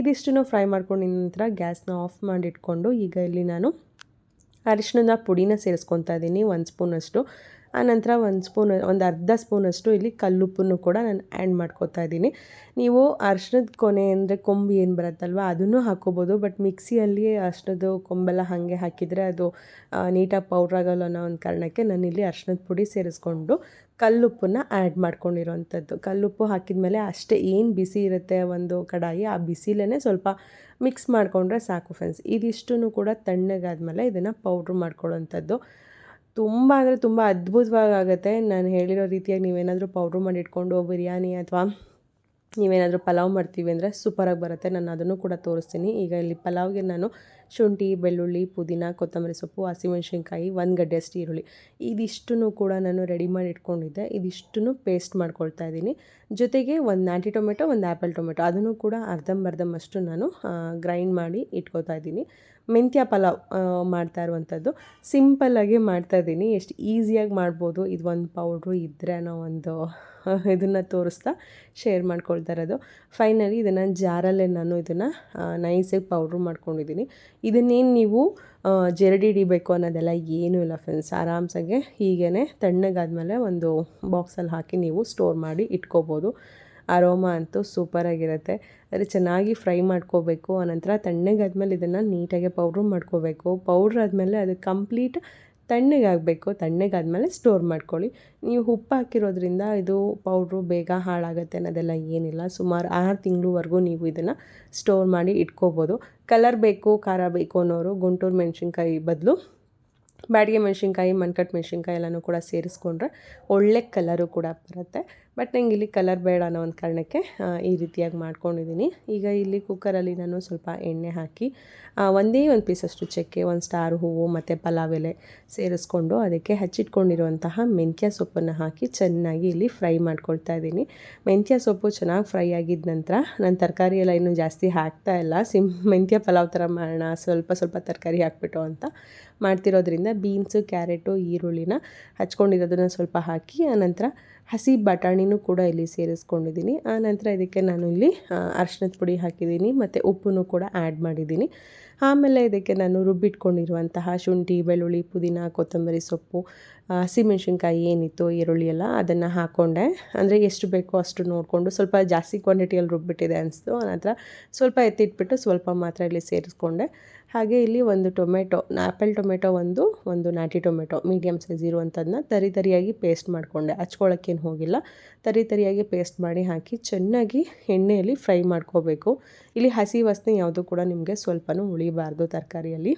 Speaker 1: ಇದಿಷ್ಟು ಫ್ರೈ ಮಾಡ್ಕೊಂಡು ನಂತರ ಗ್ಯಾಸ್ನ ಆಫ್ ಮಾಡಿಟ್ಕೊಂಡು ಈಗ ಇಲ್ಲಿ ನಾನು ಅರಿಶಿಣದ ಪುಡಿನ ಸೇರಿಸ್ಕೊತಾ ಇದ್ದೀನಿ. ಒಂದು ಸ್ಪೂನಷ್ಟು. ಆನಂತರ ಒಂದು ಸ್ಪೂನ್, ಒಂದು ಅರ್ಧ ಸ್ಪೂನಷ್ಟು ಇಲ್ಲಿ ಕಲ್ಲುಪ್ಪನ್ನು ಕೂಡ ನಾನು ಆ್ಯಡ್ ಮಾಡ್ಕೋತಾ ಇದ್ದೀನಿ. ನೀವು ಅರ್ಶಿಣದ ಕೊನೆ ಅಂದರೆ ಕೊಂಬು ಏನು ಬರುತ್ತಲ್ವ, ಅದನ್ನು ಹಾಕ್ಕೋಬೋದು ಬಟ್ ಮಿಕ್ಸಿಯಲ್ಲಿ ಅರ್ಶಿಣದ ಕೊಂಬೆಲ್ಲ ಹಾಗೆ ಹಾಕಿದರೆ ಅದು ನೀಟಾಗಿ ಪೌಡ್ರ್ ಆಗಲ್ಲ ಅನ್ನೋ ಒಂದು ಕಾರಣಕ್ಕೆ ನಾನು ಇಲ್ಲಿ ಅರ್ಶಿಣದ ಪುಡಿ ಸೇರಿಸ್ಕೊಂಡು ಕಲ್ಲುಪ್ಪನ್ನ ಆ್ಯಡ್ ಮಾಡ್ಕೊಂಡಿರೋವಂಥದ್ದು ಕಲ್ಲುಪ್ಪು ಹಾಕಿದ ಮೇಲೆ ಅಷ್ಟೇ ಏನು ಬಿಸಿ ಇರುತ್ತೆ ಒಂದು ಕಡಾಯಿ, ಆ ಬಿಸಿಲೇ ಸ್ವಲ್ಪ ಮಿಕ್ಸ್ ಮಾಡಿಕೊಂಡ್ರೆ ಸಾಕು ಫ್ರೆಂಡ್ಸ್ ಇದಿಷ್ಟು ಕೂಡ ತಣ್ಣಗಾದ್ಮೇಲೆ ಇದನ್ನು ಪೌಡ್ರ್ ಮಾಡ್ಕೊಳ್ಳೋವಂಥದ್ದು ತುಂಬ ಅಂದರೆ ತುಂಬ ಅದ್ಭುತವಾಗಿ ಆಗುತ್ತೆ ನಾನು ಹೇಳಿರೋ ರೀತಿಯಾಗಿ ನೀವೇನಾದರೂ ಪೌಡ್ರ್ ಮಾಡಿ ಇಟ್ಕೊಂಡು ಬಿರಿಯಾನಿ ಅಥವಾ ನೀವೇನಾದರೂ ಪಲಾವ್ ಮಾಡ್ತೀವಿ ಅಂದರೆ ಸೂಪರಾಗಿ ಬರುತ್ತೆ. ನಾನು ಅದನ್ನು ಕೂಡ ತೋರಿಸ್ತೀನಿ. ಈಗ ಇಲ್ಲಿ ಪಲಾವ್ಗೆ ನಾನು ಶುಂಠಿ, ಬೆಳ್ಳುಳ್ಳಿ, ಪುದೀನ, ಕೊತ್ತಂಬರಿ ಸೊಪ್ಪು, ಹಸಿಮೆಣ್ಸಿನ್ಕಾಯಿ, ಒಂದು ಗಡ್ಡೆಯಷ್ಟು ಈರುಳ್ಳಿ. ಇದಿಷ್ಟನ್ನು ಕೂಡ ನಾನು ರೆಡಿ ಮಾಡಿ ಇಟ್ಕೊಂಡಿದ್ದೆ ಇದಿಷ್ಟನ್ನು ಪೇಸ್ಟ್ ಮಾಡ್ಕೊಳ್ತಾ ಇದ್ದೀನಿ. ಜೊತೆಗೆ ಒಂದು ನಾಟಿ ಟೊಮೆಟೊ, ಒಂದು ಆ್ಯಪಲ್ ಟೊಮೆಟೊ. ಅದನ್ನು ಕೂಡ ಅರ್ಧಂಬರ್ಧಮಷ್ಟು ನಾನು ಗ್ರೈಂಡ್ ಮಾಡಿ ಇಟ್ಕೋತಾ ಇದ್ದೀನಿ. ಮೆಂತ್ಯ ಪಲಾವ್ ಮಾಡ್ತಾ ಇರುವಂಥದ್ದು. ಸಿಂಪಲ್ಲಾಗಿ ಮಾಡ್ತಾಯಿದ್ದೀನಿ ಎಷ್ಟು ಈಸಿಯಾಗಿ ಮಾಡ್ಬೋದು. ಇದು ಒಂದು ಪೌಡ್ರು ಇದ್ದರೆ ಅನ್ನೋ ಒಂದು ಇದನ್ನು ತೋರಿಸ್ತಾ ಶೇರ್ ಮಾಡ್ಕೊಳ್ತಾ ಇರೋದು. ಫೈನಲಿ ಇದನ್ನು ಜಾರಲ್ಲೇ ನಾನು ಇದನ್ನು ನೈಸಾಗಿ ಪೌಡ್ರ್ ಮಾಡ್ಕೊಂಡಿದ್ದೀನಿ. ಇದನ್ನೇನು ನೀವು ಜರಡಿ ಹಿಡಿಬೇಕು ಅನ್ನೋದೆಲ್ಲ ಏನೂ ಇಲ್ಲ ಫ್ರೆಂಡ್ಸ್ ಆರಾಮ್ಸಾಗೆ ಹೀಗೇ ತಣ್ಣಗಾದ್ಮೇಲೆ ಒಂದು ಬಾಕ್ಸಲ್ಲಿ ಹಾಕಿ ನೀವು ಸ್ಟೋರ್ ಮಾಡಿ ಇಟ್ಕೋಬೋದು. ಅರೋಮ ಅಂತೂ ಸೂಪರಾಗಿರುತ್ತೆ ಆದರೆ ಚೆನ್ನಾಗಿ ಫ್ರೈ ಮಾಡ್ಕೋಬೇಕು. ಆನಂತರ ತಣ್ಣಗಾದ್ಮೇಲೆ ಇದನ್ನು ನೀಟಾಗಿ ಪೌಡ್ರು ಮಾಡ್ಕೋಬೇಕು. ಪೌಡ್ರ್ ಆದಮೇಲೆ ಅದು ಕಂಪ್ಲೀಟ್ ತಣ್ಣಗಾಗಬೇಕು ತಣ್ಣಗಾದ್ಮೇಲೆ ಸ್ಟೋರ್ ಮಾಡ್ಕೊಳ್ಳಿ. ನೀವು ಉಪ್ಪು ಹಾಕಿರೋದ್ರಿಂದ ಇದು ಪೌಡ್ರು ಬೇಗ ಹಾಳಾಗುತ್ತೆ ಅನ್ನೋದೆಲ್ಲ ಏನಿಲ್ಲ. ಸುಮಾರು ಆರು ತಿಂಗಳವರೆಗೂ ನೀವು ಇದನ್ನು ಸ್ಟೋರ್ ಮಾಡಿ ಇಟ್ಕೋಬೋದು. ಕಲರ್ ಬೇಕು, ಖಾರ ಬೇಕು ಅನ್ನೋರು ಗುಂಟೂರು ಮೆಣಸಿನ್ಕಾಯಿ ಬದಲು ಬ್ಯಾಡಿಗೆ ಮೆಣಸಿನ್ಕಾಯಿ, ಮಣ್ಕಟ್ಟು ಮೆಣಸಿನ್ಕಾಯಿ ಎಲ್ಲನೂ ಕೂಡ ಸೇರಿಸ್ಕೊಂಡ್ರೆ ಒಳ್ಳೆ ಕಲರು ಕೂಡ ಬರುತ್ತೆ. ಬಟ್ ನಂಗೆ ಇಲ್ಲಿ ಕಲರ್ ಬೇಡ ಅನ್ನೋ ಒಂದು ಕಾರಣಕ್ಕೆ ಈ ರೀತಿಯಾಗಿ ಮಾಡ್ಕೊಂಡಿದ್ದೀನಿ ಈಗ ಇಲ್ಲಿ ಕುಕ್ಕರಲ್ಲಿ ನಾನು ಸ್ವಲ್ಪ ಎಣ್ಣೆ ಹಾಕಿ ಒಂದೇ ಒಂದು ಪೀಸಷ್ಟು ಚಕ್ಕೆ, ಒಂದು ಸ್ಟಾರ್ ಹೂವು ಮತ್ತು ಪಲಾವ್ ಎಲೆ ಸೇರಿಸ್ಕೊಂಡು ಅದಕ್ಕೆ ಹಚ್ಚಿಟ್ಕೊಂಡಿರುವಂತಹ ಮೆಂತ್ಯ ಸೊಪ್ಪನ್ನು ಹಾಕಿ ಚೆನ್ನಾಗಿ ಇಲ್ಲಿ ಫ್ರೈ ಮಾಡ್ಕೊಳ್ತಾ ಇದ್ದೀನಿ ಮೆಂತ್ಯ ಸೊಪ್ಪು ಚೆನ್ನಾಗಿ ಫ್ರೈ ಆಗಿದ ನಂತರ, ನಾನು ತರಕಾರಿ ಎಲ್ಲ ಇನ್ನೂ ಜಾಸ್ತಿ ಹಾಕ್ತಾ ಇಲ್ಲ. ಸಿಮ್, ಮೆಂತ್ಯ ಪಲಾವ್ ಥರ ಮಾಡೋಣ, ಸ್ವಲ್ಪ ಸ್ವಲ್ಪ ತರಕಾರಿ ಹಾಕ್ಬಿಟ್ಟು ಅಂತ ಮಾಡ್ತಿರೋದ್ರಿಂದ ಬೀನ್ಸು, ಕ್ಯಾರೆಟು, ಈರುಳ್ಳಿನ ಹಚ್ಕೊಂಡಿರೋದನ್ನು ಸ್ವಲ್ಪ ಹಾಕಿ, ಆನಂತರ ಹಸಿ ಬಟಾಣಿನೂ ಕೂಡ ಇಲ್ಲಿ ಸೇರಿಸ್ಕೊಂಡಿದ್ದೀನಿ. ಆನಂತರ ಇದಕ್ಕೆ ನಾನು ಇಲ್ಲಿ ಅರ್ಶಿನದ ಪುಡಿ ಹಾಕಿದ್ದೀನಿ, ಮತ್ತು ಉಪ್ಪನ್ನು ಕೂಡ ಆ್ಯಡ್ ಮಾಡಿದ್ದೀನಿ. ಆಮೇಲೆ ಇದಕ್ಕೆ ನಾನು ರುಬ್ಬಿಟ್ಕೊಂಡಿರುವಂತಹ ಶುಂಠಿ, ಬೆಳ್ಳುಳ್ಳಿ, ಪುದೀನ, ಕೊತ್ತಂಬರಿ ಸೊಪ್ಪು ಹಸಿಮೆಣ್ಸಿನ್ಕಾಯಿ, ಏನಿತ್ತು, ಈರುಳ್ಳಿ ಎಲ್ಲ ಅದನ್ನು ಹಾಕ್ಕೊಂಡೆ ಅಂದರೆ ಎಷ್ಟು ಬೇಕೋ ಅಷ್ಟು ನೋಡಿಕೊಂಡು ಸ್ವಲ್ಪ ಜಾಸ್ತಿ ಕ್ವಾಂಟಿಟಿಯಲ್ಲಿ ರುಬ್ಬಿಟ್ಟಿದೆ ಅನಿಸ್ತು. ಆನಂತರ ಸ್ವಲ್ಪ ಎತ್ತಿಟ್ಬಿಟ್ಟು ಸ್ವಲ್ಪ ಮಾತ್ರ ಇಲ್ಲಿ ಸೇರಿಸ್ಕೊಂಡೆ. ಹಾಗೆ ಇಲ್ಲಿ ಒಂದು ಟೊಮೆಟೊ ಆ್ಯಪಲ್ ಟೊಮೆಟೊ ಒಂದು ಒಂದು ನಾಟಿ ಟೊಮೆಟೊ ಮೀಡಿಯಮ್ ಸೈಜ್ ಇರುವಂಥದ್ದನ್ನ ತರಿ ತರಿಯಾಗಿ ಪೇಸ್ಟ್ ಮಾಡಿಕೊಂಡೆ. ಹಚ್ಕೊಳ್ಳೋಕ್ಕೇನು ಹೋಗಿಲ್ಲ. ತರಿ ತರಿಯಾಗಿ ಪೇಸ್ಟ್ ಮಾಡಿ ಹಾಕಿ ಚೆನ್ನಾಗಿ ಎಣ್ಣೆಯಲ್ಲಿ ಫ್ರೈ ಮಾಡ್ಕೋಬೇಕು. ಇಲ್ಲಿ ಹಸಿ ವಾಸನೆ ಯಾವುದು ಕೂಡ ನಿಮಗೆ ಸ್ವಲ್ಪನೂ ಉಳಿಬಾರ್ದು ತರಕಾರಿಯಲ್ಲಿ.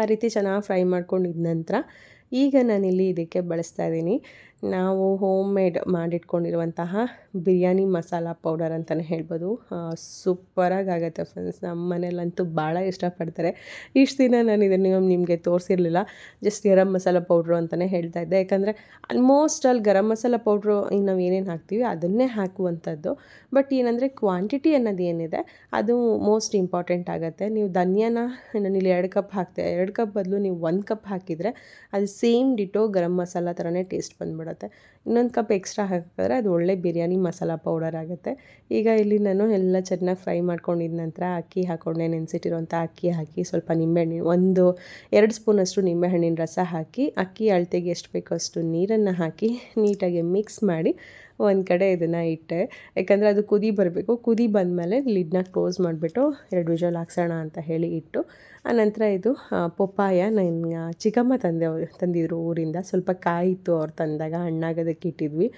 Speaker 1: ಆ ರೀತಿ ಚೆನ್ನಾಗಿ ಫ್ರೈ ಮಾಡ್ಕೊಂಡಿದ ನಂತರ ಈಗ ನಾನಿಲ್ಲಿ ಇದಕ್ಕೆ ಬಳಸ್ತಾ ಇದ್ದೀನಿ. ನಾವು ಹೋಮ್ ಮೇಡ್ ಮಾಡಿಟ್ಕೊಂಡಿರುವಂತಹ ಬಿರಿಯಾನಿ ಮಸಾಲ ಪೌಡರ್ ಅಂತಲೇ ಹೇಳ್ಬೋದು. ಸೂಪರಾಗಿ ಆಗುತ್ತೆ ಫ್ರೆಂಡ್ಸ್ ನಮ್ಮ ಮನೇಲಂತೂ ಭಾಳ ಇಷ್ಟಪಡ್ತಾರೆ. ಇಷ್ಟು ದಿನ ನಾನು ಇದನ್ನು ನಿಮಗೆ ತೋರಿಸಿರಲಿಲ್ಲ. ಜಸ್ಟ್ ಗರಂ ಮಸಾಲ ಪೌಡ್ರು ಅಂತಲೇ ಹೇಳ್ತಾ ಇದ್ದೆ. ಯಾಕಂದರೆ ಆಲ್ಮೋಸ್ಟ್ ಅಲ್ಲಿ ಗರಂ ಮಸಾಲ ಪೌಡ್ರು ನಾವು ಏನೇನು ಹಾಕ್ತೀವಿ ಅದನ್ನೇ ಹಾಕುವಂಥದ್ದು. ಬಟ್ ಏನಂದರೆ ಕ್ವಾಂಟಿಟಿ ಅನ್ನೋದು ಏನಿದೆ, ಅದು ಮೋಸ್ಟ್ ಇಂಪಾರ್ಟೆಂಟ್ ಆಗುತ್ತೆ. ನೀವು ಧನ್ಯನ ನಾನಿಲ್ಲಿ ಎರಡು ಕಪ್ ಹಾಕ್ತೆ, ಎರಡು ಕಪ್ ಬದಲು ನೀವು ಒಂದು ಕಪ್ ಹಾಕಿದರೆ ಅದು ಸೇಮ್ ಡಿಟೋ ಗರಂ ಮಸಾಲ ಥರನೇ ಟೇಸ್ಟ್ ಬಂದ್ಬಿಡುತ್ತೆ. ಇನ್ನೊಂದು ಕಪ್ ಎಕ್ಸ್ಟ್ರಾ ಹಾಕಿದ್ರೆ ಅದು ಒಳ್ಳೆ ಬಿರಿಯಾನಿ ಮಸಾಲ ಪೌಡರ್ ಆಗುತ್ತೆ. ಈಗ ಇಲ್ಲಿ ನಾನು ಎಲ್ಲ ಚೆನ್ನಾಗಿ ಫ್ರೈ ಮಾಡ್ಕೊಂಡಿದ ನಂತರ ಅಕ್ಕಿ ಹಾಕ್ಕೊಂಡೆ ನೆನೆಸಿಟ್ಟಿರೋಂಥ ಅಕ್ಕಿ ಹಾಕಿ ಸ್ವಲ್ಪ ನಿಂಬೆಹಣ್ಣಿನ ಒಂದು ಎರಡು ಸ್ಪೂನಷ್ಟು ನಿಂಬೆಹಣ್ಣಿನ ರಸ ಹಾಕಿ, ಅಕ್ಕಿ ಅಳತೆಗೆ ಎಷ್ಟು ಬೇಕೋ ಅಷ್ಟು ನೀರನ್ನು ಹಾಕಿ ನೀಟಾಗಿ ಮಿಕ್ಸ್ ಮಾಡಿ ಒಂದು ಕಡೆ ಇದನ್ನು ಇಟ್ಟೆ. ಯಾಕಂದರೆ ಅದು ಕುದಿ ಬರಬೇಕು. ಕುದಿ ಬಂದಮೇಲೆ ಲಿಡ್ನ ಕ್ಲೋಸ್ ಮಾಡಿಬಿಟ್ಟು ಎರಡು ವಿಜಲ್ ಹಾಕ್ಸೋಣ ಅಂತ ಹೇಳಿ ಇಟ್ಟು. ಆನಂತರ ಇದು ಪಪ್ಪಾಯ ನನ್ನ ಚಿಕ್ಕಮ್ಮ ತಂದೆ ತಂದಿದ್ರು ಊರಿಂದ. ಸ್ವಲ್ಪ ಕಾಯಿತ್ತು ಅವ್ರು ತಂದಾಗ ಹಣ್ಣಾಗೋದಕ್ಕೆ ಇಟ್ಟಿದ್ವಿ.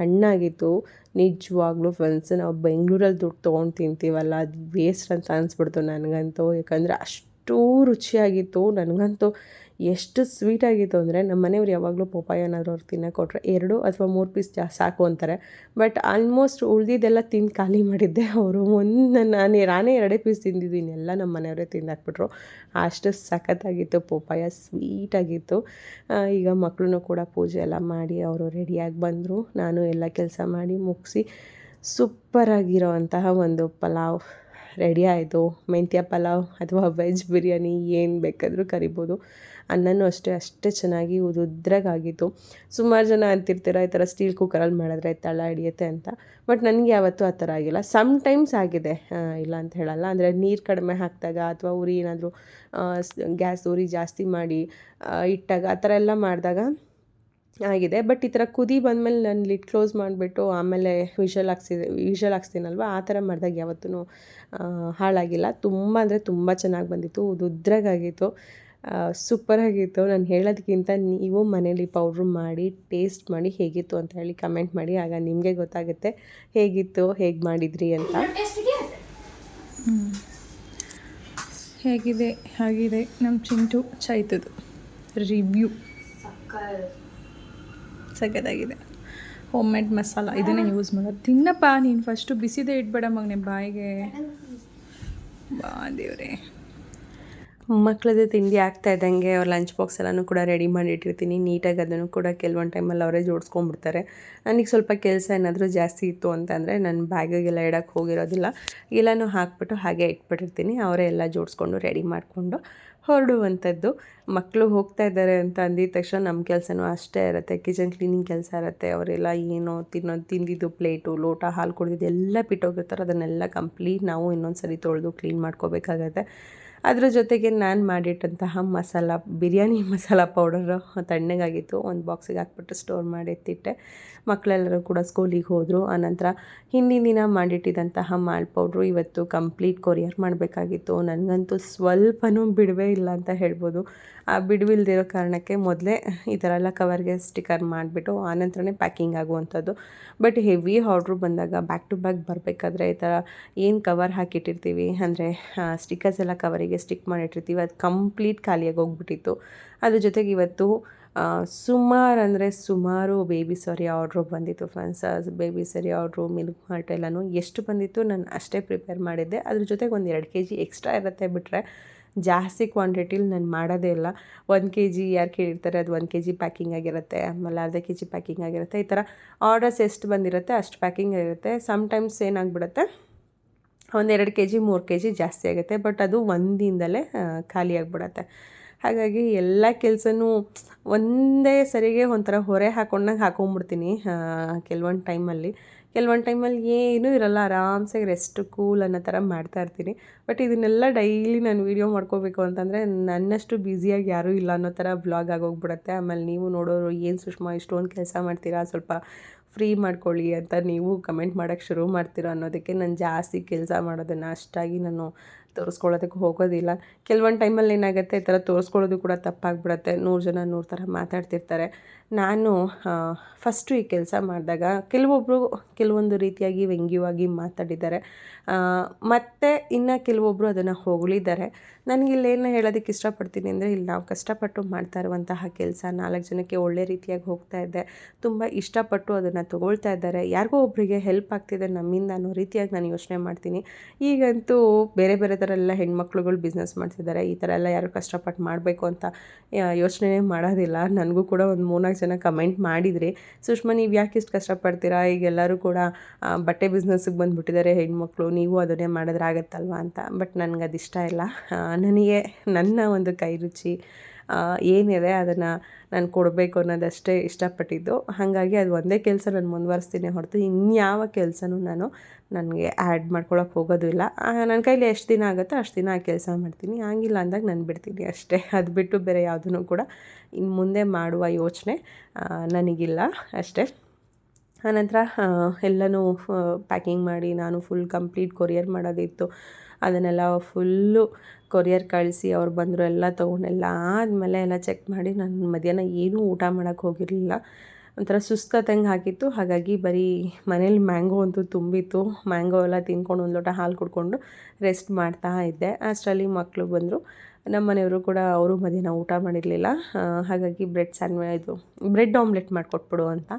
Speaker 1: ಹಣ್ಣಾಗಿತ್ತು. ನಿಜವಾಗ್ಲೂ ಫ್ರೆಂಡ್ಸ್ ನಾವು ಬೆಂಗಳೂರಲ್ಲಿ ದುಡ್ಡು ತೊಗೊಂಡು ತಿಂತೀವಲ್ಲ, ಅದು ವೇಸ್ಟ್ ಅಂತ ಅನಿಸ್ಬಿಡ್ತು ನನಗಂತೂ. ಯಾಕಂದರೆ ಅಷ್ಟು ರುಚಿಯಾಗಿತ್ತು. ನನಗಂತೂ ಎಷ್ಟು ಸ್ವೀಟಾಗಿತ್ತು ಅಂದರೆ ನಮ್ಮ ಮನೆಯವ್ರು ಯಾವಾಗಲೂ ಪಪ್ಪಾಯ ಏನಾದರೂ ಅವ್ರು ತಿನ್ನೋಕೆ ಕೊಟ್ಟರೆ ಎರಡು ಅಥವಾ ಮೂರು ಪೀಸ್ ಜಾ ಸಾಕು ಅಂತಾರೆ. ಬಟ್ ಆಲ್ಮೋಸ್ಟ್ ಉಳಿದಿದ್ದೆಲ್ಲ ತಿಂದು ಖಾಲಿ ಮಾಡಿದ್ದೆ. ಅವರು ಒಂದು ನಾನು, ನಾನೇ ಎರಡೇ ಪೀಸ್ ತಿಂದಿದ್ದೀನಿ. ಎಲ್ಲ ನಮ್ಮ ಮನೆಯವರೇ ತಿಂದಾಕ್ಬಿಟ್ರು. ಅಷ್ಟು ಸಖತ್ತಾಗಿತ್ತು. ಪಪ್ಪಾಯ ಸ್ವೀಟಾಗಿತ್ತು ಈಗ ಮಕ್ಕಳು ಕೂಡ ಪೂಜೆ ಎಲ್ಲ ಮಾಡಿ ಅವರು ರೆಡಿಯಾಗಿ ಬಂದರು. ನಾನು ಎಲ್ಲ ಕೆಲಸ ಮಾಡಿ ಮುಗಿಸಿ ಸೂಪರಾಗಿರೋ ಅಂತಹ ಒಂದು ಪಲಾವ್. ರೆಡಿ ಆಯಿತು. ಮೆಂತ್ಯ ಪಲಾವ್ ಅಥವಾ ವೆಜ್ ಬಿರಿಯಾನಿ ಏನು ಬೇಕಾದರೂ ಕರಿಬೋದು. ಅನ್ನನೂ ಅಷ್ಟೇ ಅಷ್ಟೇ ಚೆನ್ನಾಗಿ ಉದುದ್ರಾಗಿತ್ತು ಸುಮಾರು ಜನ ಅಂತಿರ್ತೀರ, ಈ ಥರ ಸ್ಟೀಲ್ ಕುಕ್ಕರಲ್ಲಿ ಮಾಡಿದ್ರೆ ತಳ ಹಿಡಿಯುತ್ತೆ ಅಂತ. ಬಟ್ ನನಗೆ ಯಾವತ್ತೂ ಆ ಥರ ಆಗಿಲ್ಲ. ಸಮ್ ಟೈಮ್ಸ್ ಆಗಿದೆ ಇಲ್ಲ ಅಂತ ಹೇಳಲ್ಲ. ಅಂದರೆ ನೀರು ಕಡಿಮೆ ಹಾಕಿದಾಗ ಅಥವಾ ಉರಿ ಏನಾದರೂ ಗ್ಯಾಸ್ ಉರಿ ಜಾಸ್ತಿ ಮಾಡಿ ಇಟ್ಟಾಗ ಆ ಥರ ಎಲ್ಲ ಮಾಡಿದಾಗ ಆಗಿದೆ ಬಟ್ ಈ ಥರ ಕುದಿ ಬಂದಮೇಲೆ ನಾನು ಲಿಟ್ ಕ್ಲೋಸ್ ಮಾಡಿಬಿಟ್ಟು ಆಮೇಲೆ ವಿಷಲ್ ಹಾಕ್ಸಿದೆ ವಿಷಲ್ ಹಾಕ್ಸ್ತೀನಲ್ವ? ಆ ಥರ ಮಾಡಿದಾಗ ಯಾವತ್ತೂ ಹಾಳಾಗಿಲ್ಲ. ತುಂಬ ಅಂದರೆ ತುಂಬ ಚೆನ್ನಾಗಿ ಬಂದಿತ್ತು. ಉದ್ರಾಗಿತ್ತು ಸೂಪರಾಗಿತ್ತು ನಾನು ಹೇಳೋದಕ್ಕಿಂತ ನೀವು ಮನೇಲಿ ಪೌಡ್ರ್ ಮಾಡಿ ಟೇಸ್ಟ್ ಮಾಡಿ ಹೇಗಿತ್ತು ಅಂತ ಹೇಳಿ ಕಮೆಂಟ್ ಮಾಡಿ. ಆಗ ನಿಮಗೆ ಗೊತ್ತಾಗುತ್ತೆ ಹೇಗಿತ್ತು ಹೇಗೆ ಮಾಡಿದ್ರಿ ಅಂತ.
Speaker 2: ಹೇಗಿದೆ ಹಾಗಿದೆ ನಮ್ಮ ಚಿಂಟು ಚೈತದು ರಿವ್ಯೂ ಸಖತ್ತಾಗಿದೆ. ಹೋಮ್ ಮೇಡ್ ಮಸಾಲ ಇದನ್ನೇ ಯೂಸ್ ಮಾಡೋದು. ತಿನ್ನಪ್ಪ ನೀನು ಫಸ್ಟು ಬಿಸಿದೇ ಇಟ್ಬೇಡ ಮಗನೇ ಬಾಯಿಗೆ. ಬಾ ದೇವ್ರೆ.
Speaker 1: ಮಕ್ಕಳದ್ದು ತಿಂಡಿ ಆಗ್ತಾ ಇದ್ದಂಗೆ ಅವ್ರ ಲಂಚ್ ಬಾಕ್ಸ್ ಎಲ್ಲನೂ ಕೂಡ ರೆಡಿ ಮಾಡಿ ಇಟ್ಟಿರ್ತೀನಿ. ನೀಟಾಗಿ ಅದನ್ನು ಕೂಡ ಕೆಲವೊಂದು ಟೈಮಲ್ಲಿ ಅವರೇ ಜೋಡಿಸ್ಕೊಂಡ್ಬಿಡ್ತಾರೆ. ನನಗೆ ಸ್ವಲ್ಪ ಕೆಲಸ ಏನಾದರೂ ಜಾಸ್ತಿ ಇತ್ತು ಅಂತಂದರೆ ನನ್ನ ಬ್ಯಾಗಿಗೆಲ್ಲ ಇಡೋಕ್ಕೆ ಹೋಗಿರೋದಿಲ್ಲ. ಎಲ್ಲನೂ ಹಾಕ್ಬಿಟ್ಟು ಹಾಗೆ ಇಟ್ಬಿಟ್ಟಿರ್ತೀನಿ. ಅವರೇ ಎಲ್ಲ ಜೋಡಿಸ್ಕೊಂಡು ರೆಡಿ ಮಾಡಿಕೊಂಡು ಹೊರಡುವಂಥದ್ದು. ಮಕ್ಕಳು ಹೋಗ್ತಾ ಇದ್ದಾರೆ ಅಂತ ಅಂದಿದ ತಕ್ಷಣ ನಮ್ಮ ಕೆಲಸನೂ ಅಷ್ಟೇ ಇರುತ್ತೆ. ಕಿಚನ್ ಕ್ಲೀನಿಂಗ್ ಕೆಲಸ ಇರುತ್ತೆ. ಅವರೆಲ್ಲ ಏನೋ ತಿನ್ನೋದು ತಿಂದಿದ್ದು ಪ್ಲೇಟು ಲೋಟ, ಹಾಲು ಕುಡಿದಿದ್ದು ಎಲ್ಲ ಬಿಟ್ಟೋಗಿರ್ತಾರೆ ಅದನ್ನೆಲ್ಲ ಕಂಪ್ಲೀಟ್ ನಾವು ಇನ್ನೊಂದು ಸರಿ ತೊಳೆದು ಕ್ಲೀನ್ ಮಾಡ್ಕೋಬೇಕಾಗತ್ತೆ. ಅದ್ರ ಜೊತೆಗೆ ನಾನು ಮಾಡಿಟ್ಟಂತಹ ಮಸಾಲ ಬಿರಿಯಾನಿ ಮಸಾಲ ಪೌಡರು ತಣ್ಣಗಾಗಿತ್ತು. ಒಂದು ಬಾಕ್ಸಿಗೆ ಹಾಕ್ಬಿಟ್ಟು ಸ್ಟೋರ್ ಮಾಡಿ ಮಕ್ಕಳೆಲ್ಲರೂ ಕೂಡ ಸ್ಕೂಲಿಗೆ ಹೋದರು. ಆನಂತರ ಹಿಂದಿನ ದಿನ ಮಾಡಿಟ್ಟಿದ್ದಂತಹ ಮಾಲ್ ಪೌಡ್ರು ಇವತ್ತು ಕಂಪ್ಲೀಟ್ ಕೊರಿಯರ್ ಮಾಡಬೇಕಾಗಿತ್ತು. ನನಗಂತೂ ಸ್ವಲ್ಪನೂ ಬಿಡುವೇ ಇಲ್ಲ ಅಂತ ಹೇಳ್ಬೋದು. ಆ ಬಿಡುವಿಲ್ದಿರೋ ಕಾರಣಕ್ಕೆ ಮೊದಲೇ ಈ ಥರ ಎಲ್ಲ ಕವರ್ಗೆ ಸ್ಟಿಕರ್ ಮಾಡಿಬಿಟ್ಟು ಆನಂತರನೇ ಪ್ಯಾಕಿಂಗ್ ಆಗುವಂಥದ್ದು. ಬಟ್ ಹೆವಿ ಆರ್ಡ್ರು ಬಂದಾಗ ಬ್ಯಾಕ್ ಟು ಬ್ಯಾಕ್ ಬರಬೇಕಾದ್ರೆ ಈ ಥರ ಏನು ಕವರ್ ಹಾಕಿಟ್ಟಿರ್ತೀವಿ ಅಂದರೆ ಸ್ಟಿಕರ್ಸ್ ಎಲ್ಲ ಕವರಿಗೆ ಸ್ಟಿಕ್ ಮಾಡಿಟ್ಟಿರ್ತೀವಿ. ಅದು ಕಂಪ್ಲೀಟ್ ಖಾಲಿಯಾಗಿ ಹೋಗ್ಬಿಟ್ಟಿತ್ತು. ಅದ್ರ ಜೊತೆಗೆ ಇವತ್ತು ಸುಮಾರು ಅಂದರೆ ಸುಮಾರು ಬೇಬಿ ಸರಿ ಆರ್ಡ್ರು ಬಂದಿತ್ತು ಫ್ರೆಂಡ್ಸ್ ಬೇಬಿ ಸರಿ ಆರ್ಡ್ರು ಮಿಲ್ಕ್ ಮಾರ್ಟ್ ಎಲ್ಲನೂ ಎಷ್ಟು ಬಂದಿತ್ತು ನಾನು ಅಷ್ಟೇ ಪ್ರಿಪೇರ್ ಮಾಡಿದ್ದೆ. ಅದ್ರ ಜೊತೆಗೆ ಒಂದು ಎರಡು ಕೆ ಜಿ ಎಕ್ಸ್ಟ್ರಾ ಇರುತ್ತೆ ಬಿಟ್ಟರೆ ಜಾಸ್ತಿ ಕ್ವಾಂಟಿಟಿಲಿ ನಾನು ಮಾಡೋದೇ ಇಲ್ಲ. ಒಂದು ಕೆ ಜಿ ಯಾರು ಕೇಳಿರ್ತಾರೆ ಅದು ಒಂದು ಕೆ ಜಿ ಪ್ಯಾಕಿಂಗ್ ಆಗಿರುತ್ತೆ, ಆಮೇಲೆ ಅರ್ಧ ಕೆ ಜಿ ಪ್ಯಾಕಿಂಗ್ ಆಗಿರುತ್ತೆ. ಈ ಥರ ಆರ್ಡರ್ಸ್ ಎಷ್ಟು ಬಂದಿರುತ್ತೆ ಅಷ್ಟು ಪ್ಯಾಕಿಂಗ್ ಆಗಿರುತ್ತೆ. ಸಮ್ಟೈಮ್ಸ್ ಏನಾಗ್ಬಿಡುತ್ತೆ ಒಂದೆರಡು ಕೆ ಜಿ ಮೂರು ಕೆ ಜಿ ಜಾಸ್ತಿ ಆಗುತ್ತೆ ಬಟ್ ಅದು ಒಂದಿಂದಲೇ ಖಾಲಿ ಹಾಗಾಗಿ ಎಲ್ಲ ಕೆಲಸನೂ ಒಂದೇ ಸರಿಗೆ ಒಂಥರ ಹೊರೆ ಹಾಕೊಂಡಂಗೆ ಹಾಕೊಂಡ್ಬಿಡ್ತೀನಿ ಕೆಲವೊಂದು ಟೈಮಲ್ಲಿ. ಕೆಲವೊಂದು ಟೈಮಲ್ಲಿ ಏನೂ ಇರಲ್ಲ, ಆರಾಮ್ಸೆ ರೆಸ್ಟ್ ಕೂಲ್ ಅನ್ನೋ ಥರ ಮಾಡ್ತಾ ಇರ್ತೀನಿ. ಬಟ್ ಇದನ್ನೆಲ್ಲ ಡೈಲಿ ನಾನು ವೀಡಿಯೋ ಮಾಡ್ಕೋಬೇಕು ಅಂತಂದರೆ ನನ್ನಷ್ಟು ಬ್ಯುಸಿಯಾಗಿ ಯಾರೂ ಇಲ್ಲ ಅನ್ನೋ ಥರ ಬ್ಲಾಗ್ ಆಗೋಗ್ಬಿಡುತ್ತೆ. ಆಮೇಲೆ ನೀವು ನೋಡೋರು ಏನು ಸುಷ್ಮಾ, ಇಷ್ಟೊಂದು ಕೆಲಸ ಮಾಡ್ತೀರಾ, ಸ್ವಲ್ಪ ಫ್ರೀ ಮಾಡ್ಕೊಳ್ಳಿ ಅಂತ ನೀವು ಕಮೆಂಟ್ ಮಾಡೋಕ್ಕೆ ಶುರು ಮಾಡ್ತೀರೋ ಅನ್ನೋದಕ್ಕೆ ನಾನು ಜಾಸ್ತಿ ಕೆಲಸ ಮಾಡೋದನ್ನು ಅಷ್ಟಾಗಿ ನಾನು ತೋರಿಸ್ಕೊಳ್ಳೋದಕ್ಕೆ ಹೋಗೋದಿಲ್ಲ. ಕೆಲವೊಂದು ಟೈಮಲ್ಲಿ ಏನಾಗುತ್ತೆ, ಈ ಥರ ತೋರಿಸ್ಕೊಳ್ಳೋದು ಕೂಡ ತಪ್ಪಾಗ್ಬಿಡತ್ತೆ. ನೂರು ಜನ ನೂರು ಥರ ಮಾತಾಡ್ತಿರ್ತಾರೆ. ನಾನು ಫಸ್ಟು ಈ ಕೆಲಸ ಮಾಡಿದಾಗ ಕೆಲವೊಬ್ಬರು ಕೆಲವೊಂದು ರೀತಿಯಾಗಿ ವ್ಯಂಗ್ಯವಾಗಿ ಮಾತಾಡಿದ್ದಾರೆ. ಮತ್ತು ಇನ್ನು ಕೆಲವೊಬ್ಬರು ಅದನ್ನು ಹೊಗಳಿದ್ದಾರೆ. ನನಗೆ ಇಲ್ಲೇನು ಹೇಳೋದಕ್ಕೆ ಇಷ್ಟಪಡ್ತೀನಿ ಅಂದರೆ, ಇಲ್ಲಿ ನಾವು ಕಷ್ಟಪಟ್ಟು ಮಾಡ್ತಾ ಇರುವಂತಹ ಕೆಲಸ, ನಾಲ್ಕು ಜನಕ್ಕೆ ಒಳ್ಳೆ ರೀತಿಯಾಗಿ ಹೋಗ್ತಾ ಇದೆ, ತುಂಬ ಇಷ್ಟಪಟ್ಟು ಅದನ್ನು ತೊಗೊಳ್ತಾ ಇದ್ದಾರೆ, ಯಾರಿಗೋ ಒಬ್ಬರಿಗೆ ಹೆಲ್ಪ್ ಆಗ್ತಿದೆ ನಮ್ಮಿಂದ ಅನ್ನೋ ರೀತಿಯಾಗಿ ನಾನು ಯೋಚನೆ ಮಾಡ್ತೀನಿ. ಈಗಂತೂ ಬೇರೆ ಬೇರೆ ಎಲ್ಲ ಹೆಣ್ಮಕ್ಳುಗಳು ಬಿಸ್ನೆಸ್ ಮಾಡ್ತಿದ್ದಾರೆ, ಈ ಥರ ಎಲ್ಲ ಯಾರು ಕಷ್ಟಪಟ್ಟು ಮಾಡಬೇಕು ಅಂತ ಯೋಚನೆ ಮಾಡೋದಿಲ್ಲ. ನನಗೂ ಕೂಡ ಒಂದು ಮೂರ್ನಾಲ್ಕು ಜನ ಕಮೆಂಟ್ ಮಾಡಿದ್ರಿ, ಸುಷ್ಮಾ, ನೀವು ಯಾಕೆ ಇಷ್ಟು ಕಷ್ಟಪಡ್ತೀರಾ? ಈಗ ಎಲ್ಲರೂ ಕೂಡ ಬಟ್ಟೆ ಬಿಸ್ನೆಸ್ಗೆ ಬಂದುಬಿಟ್ಟಿದ್ದಾರೆ ಹೆಣ್ಮಕ್ಳು, ನೀವು ಅದನ್ನೇ ಮಾಡಿದ್ರೆ ಆಗತ್ತಲ್ವಾ? ಅಂತ. ಬಟ್ ನನಗೆ ಅದು ಇಷ್ಟ ಇಲ್ಲ ನನಗೆ, ನನ್ನ ಒಂದು ಕೈ ರುಚಿ ಏನಿದೆ ಅದನ್ನು ನಾನು ಕೊಡಬೇಕು ಅನ್ನೋದಷ್ಟೇ ಇಷ್ಟಪಟ್ಟಿದ್ದು. ಹಾಗಾಗಿ ಅದು ಒಂದೇ ಕೆಲಸ ನಾನು ಮುಂದುವರಿಸ್ತೀನಿ ಹೊರತು ಇನ್ಯಾವ ಕೆಲಸನೂ ನಾನು ನನಗೆ ಆ್ಯಡ್ ಮಾಡ್ಕೊಳಕ್ಕೆ ಹೋಗೋದು ಇಲ್ಲ. ನನ್ನ ಕೈಲಿ ಎಷ್ಟು ದಿನ ಆಗುತ್ತೋ ಅಷ್ಟು ದಿನ ಆ ಕೆಲಸ ಮಾಡ್ತೀನಿ. ಆಗಿಲ್ಲ ಅಂದಾಗ ನಾನು ಬಿಡ್ತೀನಿ ಅಷ್ಟೇ. ಅದು ಬಿಟ್ಟು ಬೇರೆ ಯಾವುದೂ ಕೂಡ ಇನ್ನು ಮುಂದೆ ಮಾಡುವ ಯೋಚನೆ ನನಗಿಲ್ಲ ಅಷ್ಟೇ. ಆನಂತರ ಎಲ್ಲನೂ ಪ್ಯಾಕಿಂಗ್ ಮಾಡಿ ನಾನು ಫುಲ್ ಕಂಪ್ಲೀಟ್ ಕೊರಿಯರ್ ಮಾಡೋದಿತ್ತು. ಅದನ್ನೆಲ್ಲ ಫುಲ್ಲು ಕೊರಿಯರ್ ಕಳಿಸಿ, ಅವ್ರು ಬಂದರು ಎಲ್ಲ ತೊಗೊಂಡೆಲ್ಲ ಆದಮೇಲೆ ಎಲ್ಲ ಚೆಕ್ ಮಾಡಿ ನಾನು ಮಧ್ಯಾಹ್ನ ಏನೂ ಊಟ ಮಾಡೋಕ್ಕೆ ಹೋಗಿರಲಿಲ್ಲ. ಒಂಥರ ಸುಸ್ತಾದಂಗೆ ಹಾಕಿತ್ತು ಹಾಗಾಗಿ ಬರೀ ಮನೇಲಿ ಮ್ಯಾಂಗೋ ಅಂತೂ ತುಂಬಿತ್ತು. ಮ್ಯಾಂಗೋ ಎಲ್ಲ ತಿನ್ಕೊಂಡು ಒಂದು ಲೋಟ ಹಾಲು ಕುಡ್ಕೊಂಡು ರೆಸ್ಟ್ ಮಾಡ್ತಾ ಇದ್ದೆ. ಅಷ್ಟರಲ್ಲಿ ಮಕ್ಕಳು ಬಂದರು. ನಮ್ಮ ಮನೆಯವರು ಕೂಡ ಅವರು ಮಧ್ಯಾಹ್ನ ಊಟ ಮಾಡಿರಲಿಲ್ಲ. ಹಾಗಾಗಿ ಬ್ರೆಡ್ ಸ್ಯಾಂಡ್ವಿ ಇದು ಬ್ರೆಡ್ ಆಮ್ಲೆಟ್ ಮಾಡಿಕೊಟ್ಬಿಡು ಅಂತ.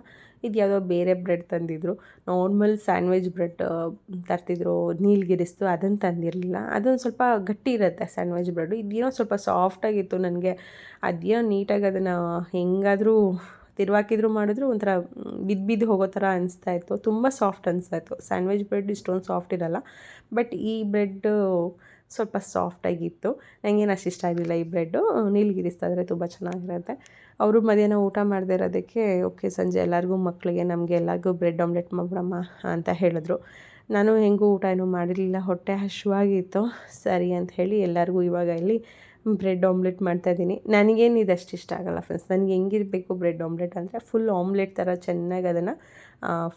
Speaker 1: ಇದು ಯಾವುದೋ ಬೇರೆ ಬ್ರೆಡ್ ತಂದಿದ್ರು. ನಾರ್ಮಲ್ ಸ್ಯಾಂಡ್ವಿಚ್ ಬ್ರೆಡ್ ತರ್ತಿದ್ರು ನೀಲ್ಗಿರಿಸ್ತು ಅದನ್ನು ತಂದಿರಲಿಲ್ಲ. ಅದೊಂದು ಸ್ವಲ್ಪ ಗಟ್ಟಿ ಇರುತ್ತೆ ಸ್ಯಾಂಡ್ವಿಚ್ ಬ್ರೆಡ್. ಇದೇನೋ ಸ್ವಲ್ಪ ಸಾಫ್ಟಾಗಿತ್ತು ನನಗೆ. ಅದೇನೋ ನೀಟಾಗಿ ಅದನ್ನು ಹೆಂಗಾದರೂ ತಿರುವಾಕಿದ್ರು ಮಾಡಿದ್ರು ಒಂಥರ ಬಿದ್ದು ಬಿದ್ದು ಹೋಗೋ ಥರ ಅನಿಸ್ತಾ ಇತ್ತು. ತುಂಬ ಸಾಫ್ಟ್ ಅನಿಸ್ತಾ ಇತ್ತು. ಸ್ಯಾಂಡ್ವಿಚ್ ಬ್ರೆಡ್ ಇಷ್ಟೊಂದು ಸಾಫ್ಟ್ ಇರಲ್ಲ. ಬಟ್ ಈ ಬ್ರೆಡ್ಡು ಸ್ವಲ್ಪ ಸಾಫ್ಟಾಗಿತ್ತು ನನಗೇನು ಅಷ್ಟು ಇಷ್ಟ ಆಗಲಿಲ್ಲ ಈ ಬ್ರೆಡ್ಡು ನೀಲಗಿರಿಸ್ತಾಯಿದ್ರೆ ತುಂಬ ಚೆನ್ನಾಗಿರುತ್ತೆ. ಅವರು ಮಧ್ಯಾಹ್ನ ಊಟ ಮಾಡದೇ ಇರೋದಕ್ಕೆ, ಓಕೆ ಸಂಜೆ ಎಲ್ಲರಿಗೂ ಮಕ್ಕಳಿಗೆ ನಮಗೆ ಎಲ್ಲರಿಗೂ ಬ್ರೆಡ್ ಆಮ್ಲೆಟ್ ಮಾಡ್ಬಿಡಮ್ಮ ಅಂತ ಹೇಳಿದ್ರು. ನಾನು ಹೆಂಗೂ ಊಟ ಏನೂ ಮಾಡಿರಲಿಲ್ಲ. ಹೊಟ್ಟೆ ಹಶುವಾಗಿತ್ತು. ಸರಿ ಅಂತ ಹೇಳಿ ಎಲ್ಲರಿಗೂ ಇವಾಗ ಇಲ್ಲಿ ಬ್ರೆಡ್ ಆಮ್ಲೆಟ್ ಮಾಡ್ತಾಯಿದ್ದೀನಿ ನನಗೇನು ಇದಷ್ಟು ಇಷ್ಟ ಆಗಲ್ಲ ಫ್ರೆಂಡ್ಸ್ ನನಗೆ ಹೆಂಗಿರಬೇಕು ಬ್ರೆಡ್ ಆಮ್ಲೆಟ್ ಅಂದರೆ ಫುಲ್ ಆಮ್ಲೆಟ್ ಥರ ಚೆನ್ನಾಗಿ ಅದನ್ನು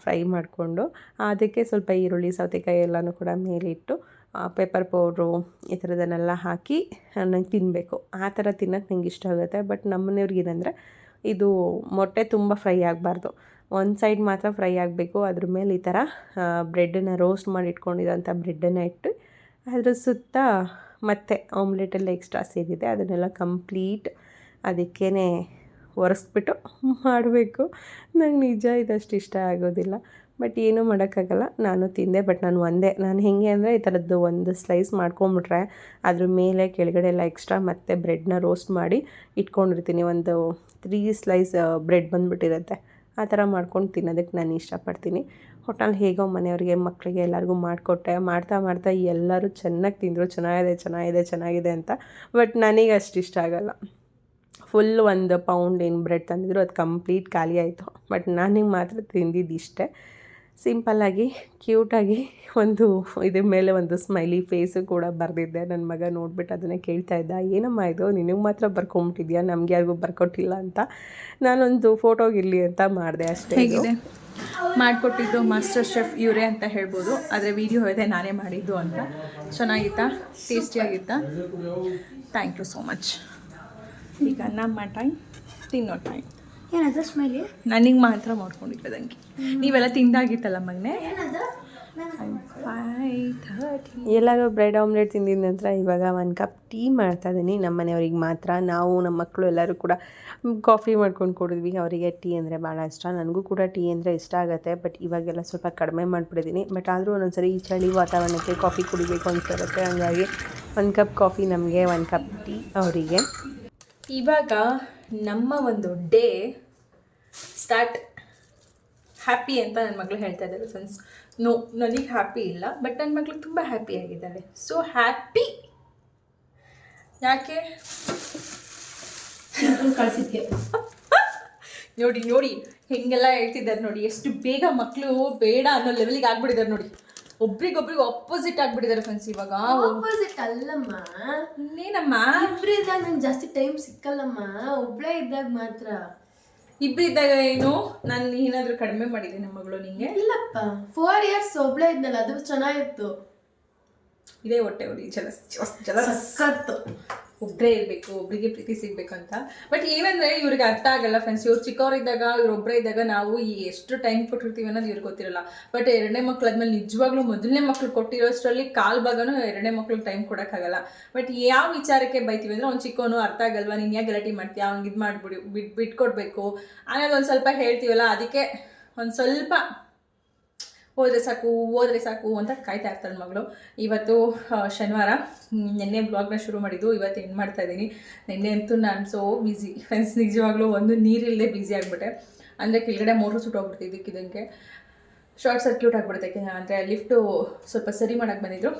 Speaker 1: ಫ್ರೈ ಮಾಡಿಕೊಂಡು, ಅದಕ್ಕೆ ಸ್ವಲ್ಪ ಈರುಳ್ಳಿ, ಸೌತೆಕಾಯಿ ಎಲ್ಲನೂ ಕೂಡ ಮೇಲಿಟ್ಟು ಪೆಪ್ಪರ್ ಪೌಡ್ರು ಈ ಥರದನ್ನೆಲ್ಲ ಹಾಕಿ ನಂಗೆ ತಿನ್ನಬೇಕು ಆ ಥರ ತಿನ್ನೋಕೆ ನಂಗೆ ಇಷ್ಟ ಆಗುತ್ತೆ. ಬಟ್ ನಮ್ಮನೆಯವ್ರಿಗೆ ಏನಂದರೆ, ಇದು ಮೊಟ್ಟೆ ತುಂಬ ಫ್ರೈ ಆಗಬಾರ್ದು. ಒಂದು ಸೈಡ್ ಮಾತ್ರ ಫ್ರೈ ಆಗಬೇಕು. ಅದ್ರ ಮೇಲೆ ಈ ಥರ ಬ್ರೆಡ್ಡನ್ನು ರೋಸ್ಟ್ ಮಾಡಿ ಇಟ್ಕೊಂಡಿರೋಂಥ ಬ್ರೆಡ್ಡನ್ನು ಇಟ್ಟು, ಅದ್ರ ಸುತ್ತ ಮತ್ತೆ ಆಮ್ಲೆಟೆಲ್ಲ ಎಕ್ಸ್ಟ್ರಾ ಸೇರಿದೆ. ಅದನ್ನೆಲ್ಲ ಕಂಪ್ಲೀಟ್ ಅದಕ್ಕೇ ಒರೆಸ್ಬಿಟ್ಟು ಮಾಡಬೇಕು. ನಂಗೆ ನಿಜ ಇದಷ್ಟು ಇಷ್ಟ ಆಗೋದಿಲ್ಲ. ಬಟ್ ಏನೂ ಮಾಡೋಕ್ಕಾಗಲ್ಲ. ನಾನು ತಿಂದೆ, ಬಟ್ ನಾನು ಒಂದೇ. ನಾನು ಹೇಗೆ ಅಂದರೆ ಈ ಥರದ್ದು ಒಂದು ಸ್ಲೈಸ್ ಮಾಡ್ಕೊಂಬಿಟ್ರೆ ಅದ್ರ ಮೇಲೆ ಕೆಳಗಡೆ ಎಲ್ಲ ಎಕ್ಸ್ಟ್ರಾ ಮತ್ತೆ ಬ್ರೆಡ್ನ ರೋಸ್ಟ್ ಮಾಡಿ ಇಟ್ಕೊಂಡಿರ್ತೀನಿ. ಒಂದು ತ್ರೀ ಸ್ಲೈಸ್ ಬ್ರೆಡ್ ಬಂದುಬಿಟ್ಟಿರುತ್ತೆ. ಆ ಥರ ಮಾಡ್ಕೊಂಡು ತಿನ್ನೋದಕ್ಕೆ ನಾನು ಇಷ್ಟಪಡ್ತೀನಿ. ಒಟ್ನಲ್ಲಿ ಹೇಗೋ ಮನೆಯವ್ರಿಗೆ, ಮಕ್ಕಳಿಗೆ ಎಲ್ಲರಿಗೂ ಮಾಡಿಕೊಟ್ಟೆ. ಮಾಡ್ತಾ ಮಾಡ್ತಾ ಎಲ್ಲರೂ ಚೆನ್ನಾಗಿ ತಿಂದರು. ಚೆನ್ನಾಗಿದೆ ಚೆನ್ನಾಗಿದೆ ಚೆನ್ನಾಗಿದೆ ಅಂತ. ಬಟ್ ನನಗೆ ಅಷ್ಟು ಇಷ್ಟ ಆಗಲ್ಲ. ಫುಲ್ ಒಂದು ಪೌಂಡ್ ಏನು ಬ್ರೆಡ್ ತಂದಿದ್ರು, ಅದು ಕಂಪ್ಲೀಟ್ ಖಾಲಿ ಆಯಿತು. ಬಟ್ ನನಗೆ ಮಾತ್ರ ತಿಂದಿದ್ದು ಇಷ್ಟೇ. ಸಿಂಪಲ್ಲಾಗಿ ಕ್ಯೂಟಾಗಿ ಒಂದು ಇದ್ರ ಮೇಲೆ ಒಂದು ಸ್ಮೈಲಿ ಫೇಸು ಕೂಡ ಬರೆದಿದ್ದೆ ನನ್ನ ಮಗ ನೋಡ್ಬಿಟ್ಟು ಅದನ್ನೇ ಕೇಳ್ತಾ ಇದ್ದ, ಏನಮ್ಮ ಇದು? ನಿನಗೆ ಮಾತ್ರ ಬರ್ಕೊಂಬಿಟ್ಟಿದ್ಯಾ? ನಮಗೆ ಯಾರಿಗೂ ಬರ್ಕೊಟ್ಟಿಲ್ಲ ಅಂತ. ನಾನೊಂದು ಫೋಟೋಗಿರಲಿ ಅಂತ ಮಾಡಿದೆ ಅಷ್ಟೇ.
Speaker 2: ಹೇಗಿದೆ? ಮಾಡಿಕೊಟ್ಟಿದ್ದು ಮಾಸ್ಟರ್ ಶೆಫ್ ಇವರೇ ಅಂತ ಹೇಳ್ಬೋದು. ಆದರೆ ವಿಡಿಯೋ ಇದೆ ನಾನೇ ಮಾಡಿದ್ದು ಅಂತ. ಚೆನ್ನಾಗಿತ್ತಾ? ಟೇಸ್ಟಿಯಾಗಿತ್ತಾ? ಥ್ಯಾಂಕ್ ಯು ಸೋ ಮಚ್ ಈಗ ನಮ್ಮ ಟೈಮ್ ತಿನ್ನೋ ಟೈಮ್
Speaker 3: ಏನದು ಸ್ಮೆಲ್
Speaker 2: ನನಗೆ ಮಾತ್ರ ಮಾಡ್ಕೊಂಡಿದ್ದೆ ಮಾಡ್ಕೊಂಡಿರೋದಂಗೆ ನೀವೆಲ್ಲ ತಿಂದಾಗಿತ್ತಲ್ಲ ಮಗನೇ?
Speaker 1: ಎಲ್ಲರೂ ಬ್ರೆಡ್ ಆಮ್ಲೆಟ್ ತಿಂದಿದ ನಂತರ ಇವಾಗ ಒಂದು ಕಪ್ ಟೀ ಮಾಡ್ತಾ ಇದ್ದೀನಿ ನಮ್ಮ ಮನೆಯವ್ರಿಗೆ ಮಾತ್ರ. ನಾವು ನಮ್ಮ ಮಕ್ಕಳು ಎಲ್ಲರೂ ಕೂಡ ಕಾಫಿ ಮಾಡ್ಕೊಂಡು ಕೊಡಿದ್ವಿ. ಅವರಿಗೆ ಟೀ ಅಂದರೆ ಭಾಳ ಇಷ್ಟ. ನನಗೂ ಕೂಡ ಟೀ ಅಂದರೆ ಇಷ್ಟ ಆಗುತ್ತೆ. ಬಟ್ ಇವಾಗೆಲ್ಲ ಸ್ವಲ್ಪ ಕಡಿಮೆ ಮಾಡಿಬಿಟ್ಟಿದ್ದೀನಿ ಬಟ್ ಆದರೂ ಒಂದೊಂದ್ಸರಿ ಈ ಚಳಿ ವಾತಾವರಣಕ್ಕೆ ಕಾಫಿ ಕುಡಿಬೇಕು ಅನ್ಸಿರುತ್ತೆ. ಹಂಗಾಗಿ ಒಂದು ಕಪ್ ಕಾಫಿ ನಮಗೆ ಒಂದು ಕಪ್ ಟೀ ಅವರಿಗೆ.
Speaker 2: ಇವಾಗ ನಮ್ಮ ಒಂದು ಡೇ ಸ್ಟಾರ್ಟ್ ಹ್ಯಾಪಿ ಅಂತ ನನ್ನ ಮಗಳು ಹೇಳ್ತಾ ಇದ್ದಾರೆ ಫ್ರೆಂಡ್ಸ್ ನೋ ನನಗೆ ಹ್ಯಾಪಿ ಇಲ್ಲ ಬಟ್ ನನ್ನ ಮಗಳು ತುಂಬ ಹ್ಯಾಪಿ ಆಗಿದ್ದಾಳೆ ಸೊ ಹ್ಯಾಪಿ ಯಾಕೆ?
Speaker 3: ಕಳಿಸಿದ್ದೆ
Speaker 2: ನೋಡಿ ನೋಡಿ ಹೆಂಗೆಲ್ಲ ಹೇಳ್ತಿದ್ದಾರೆ ನೋಡಿ ಎಷ್ಟು ಬೇಗ ಮಕ್ಕಳು ಬೇಡ ಅನ್ನೋ ಲೆವೆಲಿಗೆ ಆಗ್ಬಿಟ್ಟಿದ್ದಾರೆ ನೋಡಿ. ಒಬ್ರಿಗೊಬ್ರಿಗೆ ಆಪೋಸಿಟ್ ಆಗ್ಬಿಟ್ಟಿದ್ದಾರೆ ಫ್ರೆಂಡ್ಸ್ ಇವಾಗ.
Speaker 3: ಆಪೋಸಿಟ್ ಅಲ್ಲಮ್ಮ.
Speaker 2: ನೀನಮ್ಮ
Speaker 3: ಇಬ್ರು ಇದ್ದಾಗ ನಂಗೆ ಜಾಸ್ತಿ ಟೈಮ್ ಸಿಕ್ಕಲ್ಲಮ್ಮ. ಒಬ್ಳೇ ಇದ್ದಾಗ ಮಾತ್ರ.
Speaker 2: ಇಬ್ರು ಇದ್ದಾಗ ಏನು? ನಾನು ಏನಾದರೂ ಕಡಿಮೆ ಮಾಡಿದೆ ನಮ್ಮ ಮಗಳು ನಿಂಗೆ?
Speaker 3: ಇಲ್ಲಪ್ಪ. ಫೋರ್ ಇಯರ್ಸ್ ಒಬ್ಳೇ ಇದ್ನಲ್ಲ ಅದು ಚೆನ್ನಾಗಿತ್ತು.
Speaker 2: ಇದೇ ಹೊಟ್ಟೆ ಹೊಡಿ ಜಲಸ್ ಜಲಸ್.
Speaker 3: ಸಖತ್ತು.
Speaker 2: ಒಬ್ಬರೇ ಇರಬೇಕು ಒಬ್ಬರಿಗೆ ಪ್ರೀತಿ ಸಿಗಬೇಕು ಅಂತ. ಬಟ್ ಏನಂದ್ರೆ ಇವ್ರಿಗೆ ಅರ್ಥ ಆಗಲ್ಲ ಫ್ರೆಂಡ್ಸ್ ಇವ್ರು ಚಿಕ್ಕವರಿದ್ದಾಗ, ಇವ್ರು ಒಬ್ಬರೇ ಇದ್ದಾಗ ನಾವು ಎಷ್ಟು ಟೈಮ್ ಕೊಟ್ಟಿರ್ತೀವಿ ಅನ್ನೋದು ಇವ್ರಿಗೆ ಗೊತ್ತಿರಲ್ಲ. ಬಟ್ ಎರಡನೇ ಮಕ್ಳು ಆದ್ಮೇಲೆ ನಿಜವಾಗ್ಲೂ ಮೊದಲನೇ ಮಕ್ಳು ಕೊಟ್ಟಿರೋಷ್ಟರಲ್ಲಿ ಕಾಲ್ ಭಾಗನೂ ಎರಡನೇ ಮಕ್ಳಿಗೆ ಟೈಮ್ ಕೊಡೋಕ್ಕಾಗಲ್ಲ. ಬಟ್ ಯಾವ ವಿಚಾರಕ್ಕೆ ಬೈತೀವಿ ಅಂದ್ರೆ ಅವ್ನು ಚಿಕ್ಕವನು ಅರ್ಥ ಆಗಲ್ವಾ, ನೀನು ಯಾಕೆ ಗಲಾಟೆ ಮಾಡ್ತೀಯ, ಅವ್ನಿಗೆ ಇದು ಮಾಡ್ಬಿಡಿ ಬಿಟ್ ಬಿಟ್ಕೊಡ್ಬೇಕು ಅನ್ನೋದು ಒಂದು ಸ್ವಲ್ಪ ಹೇಳ್ತೀವಲ್ಲ, ಅದಕ್ಕೆ ಒಂದು ಸ್ವಲ್ಪ ಹೋದ್ರೆ ಸಾಕು ಹೋದ್ರೆ ಸಾಕು ಅಂತ ಕಾಯ್ತಾ ಇರ್ತಾಳೆ ಮಗಳು. ಇವತ್ತು ಶನಿವಾರ ನಿನ್ನೆ ಬ್ಲಾಗ್ನ ಶುರು ಮಾಡಿದ್ದು, ಇವತ್ತು ಏನು ಮಾಡ್ತಾ ಇದ್ದೀನಿ. ನಿನ್ನೆ ಅಂತೂ ನಾನು ಸೋ ಬ್ಯುಸಿ ಫ್ರೆಂಡ್ಸ್ ನಿಜವಾಗ್ಲೂ ಒಂದು ನೀರಿಲ್ಲದೆ ಬ್ಯುಸಿ ಆಗಿಬಿಟ್ಟೆ. ಅಂದರೆ ಕೆಳಗಡೆ ಮೋಟ್ರು ಸುಟ್ಟೋಗ್ಬಿಡ್ತು ಇದಕ್ಕಿದಂಗೆ ಶಾರ್ಟ್ ಸರ್ಕ್ಯೂಟ್ ಆಗಿಬಿಡುತ್ತೆ ಅಂದರೆ ಲಿಫ್ಟು ಸ್ವಲ್ಪ ಸರಿ ಮಾಡೋಕ್ಕೆ ಬಂದಿದ್ರು.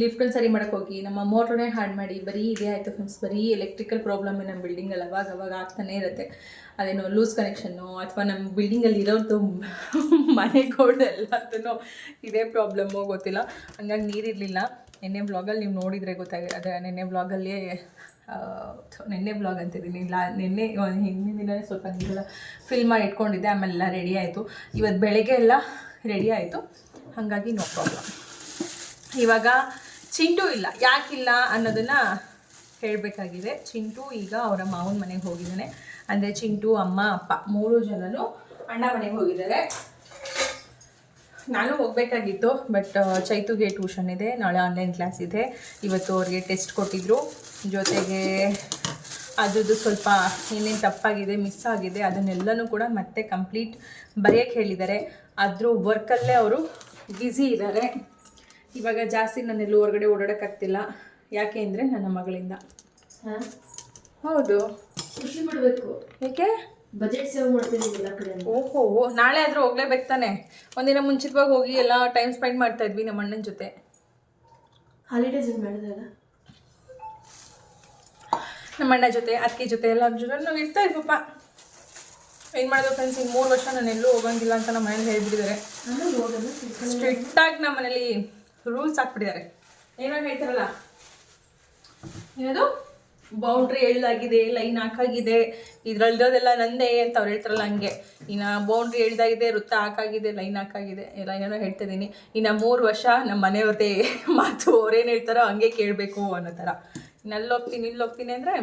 Speaker 2: ಲಿಫ್ಟನ್ನು ಸರಿ ಮಾಡಕ್ಕೆ ಹೋಗಿ, ನಮ್ಮ ಮೋಟ್ರನ್ನೇ ಹಾಳು ಮಾಡಿ, ಬರೀ ಇದೇ ಆಯಿತು ಫ್ರೆಂಡ್ಸ್ ಬರೀ ಎಲೆಕ್ಟ್ರಿಕಲ್ ಪ್ರಾಬ್ಲಮ್ ನಮ್ಮ ಬಿಲ್ಡಿಂಗಲ್ಲಿ ಅವಾಗ ಅವಾಗ ಆಗ್ತಾನೆ ಇರುತ್ತೆ. ಅದೇನೋ ಲೂಸ್ ಕನೆಕ್ಷನ್ನು ಅಥವಾ ನಮ್ಮ ಬಿಲ್ಡಿಂಗಲ್ಲಿ ಇರೋದು ಮನೆ ಅದನ್ನು ಇದೇ ಪ್ರಾಬ್ಲಮ್ಮು ಗೊತ್ತಿಲ್ಲ. ಹಂಗಾಗಿ ನೀರಿರಲಿಲ್ಲ. ನಿನ್ನೆ ಬ್ಲಾಗಲ್ಲಿ ನೀವು ನೋಡಿದರೆ ಗೊತ್ತಾಗಿ, ಅದೇ ನಿನ್ನೆ ಬ್ಲಾಗಲ್ಲಿ ನಿನ್ನೆ ಬ್ಲಾಗ್ ಅಂತಿದ್ದೀನಿ. ಲಾ ನಿನ್ನೆ ಒಂದ್ ಹಿಂದಿನ ದಿನ ಸ್ವಲ್ಪ ನೀರೆಲ್ಲ ಫಿಲ್ ಮಾಡಿ ಇಟ್ಕೊಂಡಿದ್ದೆ, ಆಮೇಲೆ ರೆಡಿ ಆಯಿತು. ಇವತ್ತು ಬೆಳಗ್ಗೆ ಎಲ್ಲ ರೆಡಿ ಆಯಿತು. ಹಾಗಾಗಿ ನೋ ಪ್ರಾಬ್ಲಮ್ ಇವಾಗ ಚಿಂಟು ಇಲ್ಲ. ಯಾಕಿಲ್ಲ ಅನ್ನೋದನ್ನ ಹೇಳಬೇಕಾಗಿದೆ. ಚಿಂಟು ಈಗ ಅವರ ಮಾವನ ಮನೆಗೆ ಹೋಗಿದ್ದಾನೆ. ಅಂದರೆ ಚಿಂಟು, ಅಮ್ಮ, ಅಪ್ಪ ಮೂರು ಜನನು ಅಣ್ಣ ಮನೆಗೆ ಹೋಗಿದ್ದಾರೆ. ನಾನು ಹೋಗಬೇಕಾಗಿತ್ತು, ಬಟ್ ಚೈತುಗೆ ಟ್ಯೂಷನ್ ಇದೆ. ನಾಳೆ ಆನ್ಲೈನ್ ಕ್ಲಾಸ್ ಇದೆ. ಇವತ್ತು ಅವ್ರಿಗೆ ಟೆಸ್ಟ್ ಕೊಟ್ಟಿದ್ರು. ಜೊತೆಗೆ ಅದ್ರದ್ದು ಸ್ವಲ್ಪ ಏನೇನು ತಪ್ಪಾಗಿದೆ ಮಿಸ್ ಆಗಿದೆ, ಅದನ್ನೆಲ್ಲನೂ ಕೂಡ ಮತ್ತೆ ಕಂಪ್ಲೀಟ್ ಬರೆಯೋಕ್ಕೆ ಹೇಳಿದ್ದಾರೆ. ಅದ್ರ ವರ್ಕಲ್ಲೇ ಅವರು ಬ್ಯುಸಿ ಇದ್ದಾರೆ. ಇವಾಗ ಜಾಸ್ತಿ ನಾನೆಲ್ಲೂ ಹೊರಗಡೆ ಓಡಾಡೋಕ್ಕಾಗ್ತಿಲ್ಲ ಯಾಕೆ ಅಂದರೆ ನನ್ನ ಮಗಳಿಂದ.
Speaker 3: ಹಾ?
Speaker 2: ಹೌದು.
Speaker 3: ಖುಷಿ ಮಾಡಬೇಕು
Speaker 2: ಏಕೆ?
Speaker 3: ಬಜೆಟ್ ಸೇವ್ ಮಾಡ್ತೀನಿ ಎಲ್ಲ ಕಡೆ
Speaker 2: ಓಹೋ ನಾಳೆ ಆದರೂ ಹೋಗ್ಲೇಬೇಕು ತಾನೆ. ಒಂದಿನ ಮುಂಚಿತವಾಗಿ ಹೋಗಿ ಎಲ್ಲ ಟೈಮ್ ಸ್ಪೆಂಡ್ ಮಾಡ್ತಾ ಇದ್ವಿ ನಮ್ಮ ಅಣ್ಣನ ಜೊತೆ.
Speaker 3: ಹಾಲಿಡೇಸ್ ಏನು
Speaker 2: ನಮ್ಮ ಅಣ್ಣ ಜೊತೆ ಅಕ್ಕಿ ಜೊತೆ ಎಲ್ಲ ಜೊತೆ ನಾವು ಇರ್ತಾ ಇದ್ವಪ್ಪ. ಏನು ಮಾಡೋದು ಫ್ರೆಂಡ್ಸ್ ಇನ್ನು ಮೂರು ವರ್ಷ ನಾನು ಎಲ್ಲೂ ಹೋಗಂಗಿಲ್ಲ ಅಂತ ನಮ್ಮ ಮನೇಲಿ ಹೇಳ್ಬಿಟ್ಟಿದ್ದಾರೆ.
Speaker 3: ನಾನು
Speaker 2: ಸ್ಟ್ರಿಕ್ಟಾಗಿ ನಮ್ಮ ಮನೇಲಿ ರೂಲ್ಸ್ ಹಾಕ್ಬಿಟ್ಟಿದ್ದಾರೆ. ಏನೋ ಹೇಳ್ತಾರಲ್ಲ? ಏನದು? ಬೌಂಡ್ರಿ ಎಳ್ದಾಗಿದೆ ಲೈನ್ ಹಾಕಾಗಿದೆ ಇದ್ರಲ್ಲಿರೋದೆಲ್ಲ ನಂದೇ ಅಂತ ಅವ್ರು ಹೇಳ್ತಾರಲ್ಲ ಹಂಗೆ. ಇನ್ನು ಬೌಂಡ್ರಿ ಎಳ್ದಾಗಿದೆ, ವೃತ್ತ ಹಾಕಾಗಿದೆ ಲೈನ್ ಹಾಕಾಗಿದೆ, ಎಲ್ಲ ಏನೋ ಹೇಳ್ತಾ ಇದ್ದೀನಿ. ಇನ್ನು ಮೂರು ವರ್ಷ ನಮ್ಮ ಮನೆಯವ್ರದೇ ಮಾತು, ಅವ್ರೇನು ಹೇಳ್ತಾರೋ ಹಂಗೆ ಕೇಳಬೇಕು ಅನ್ನೋ ಥರ. ಇಲ್ಲಿ ಹೋಗ್ತೀನಿ ಅಂದರೆ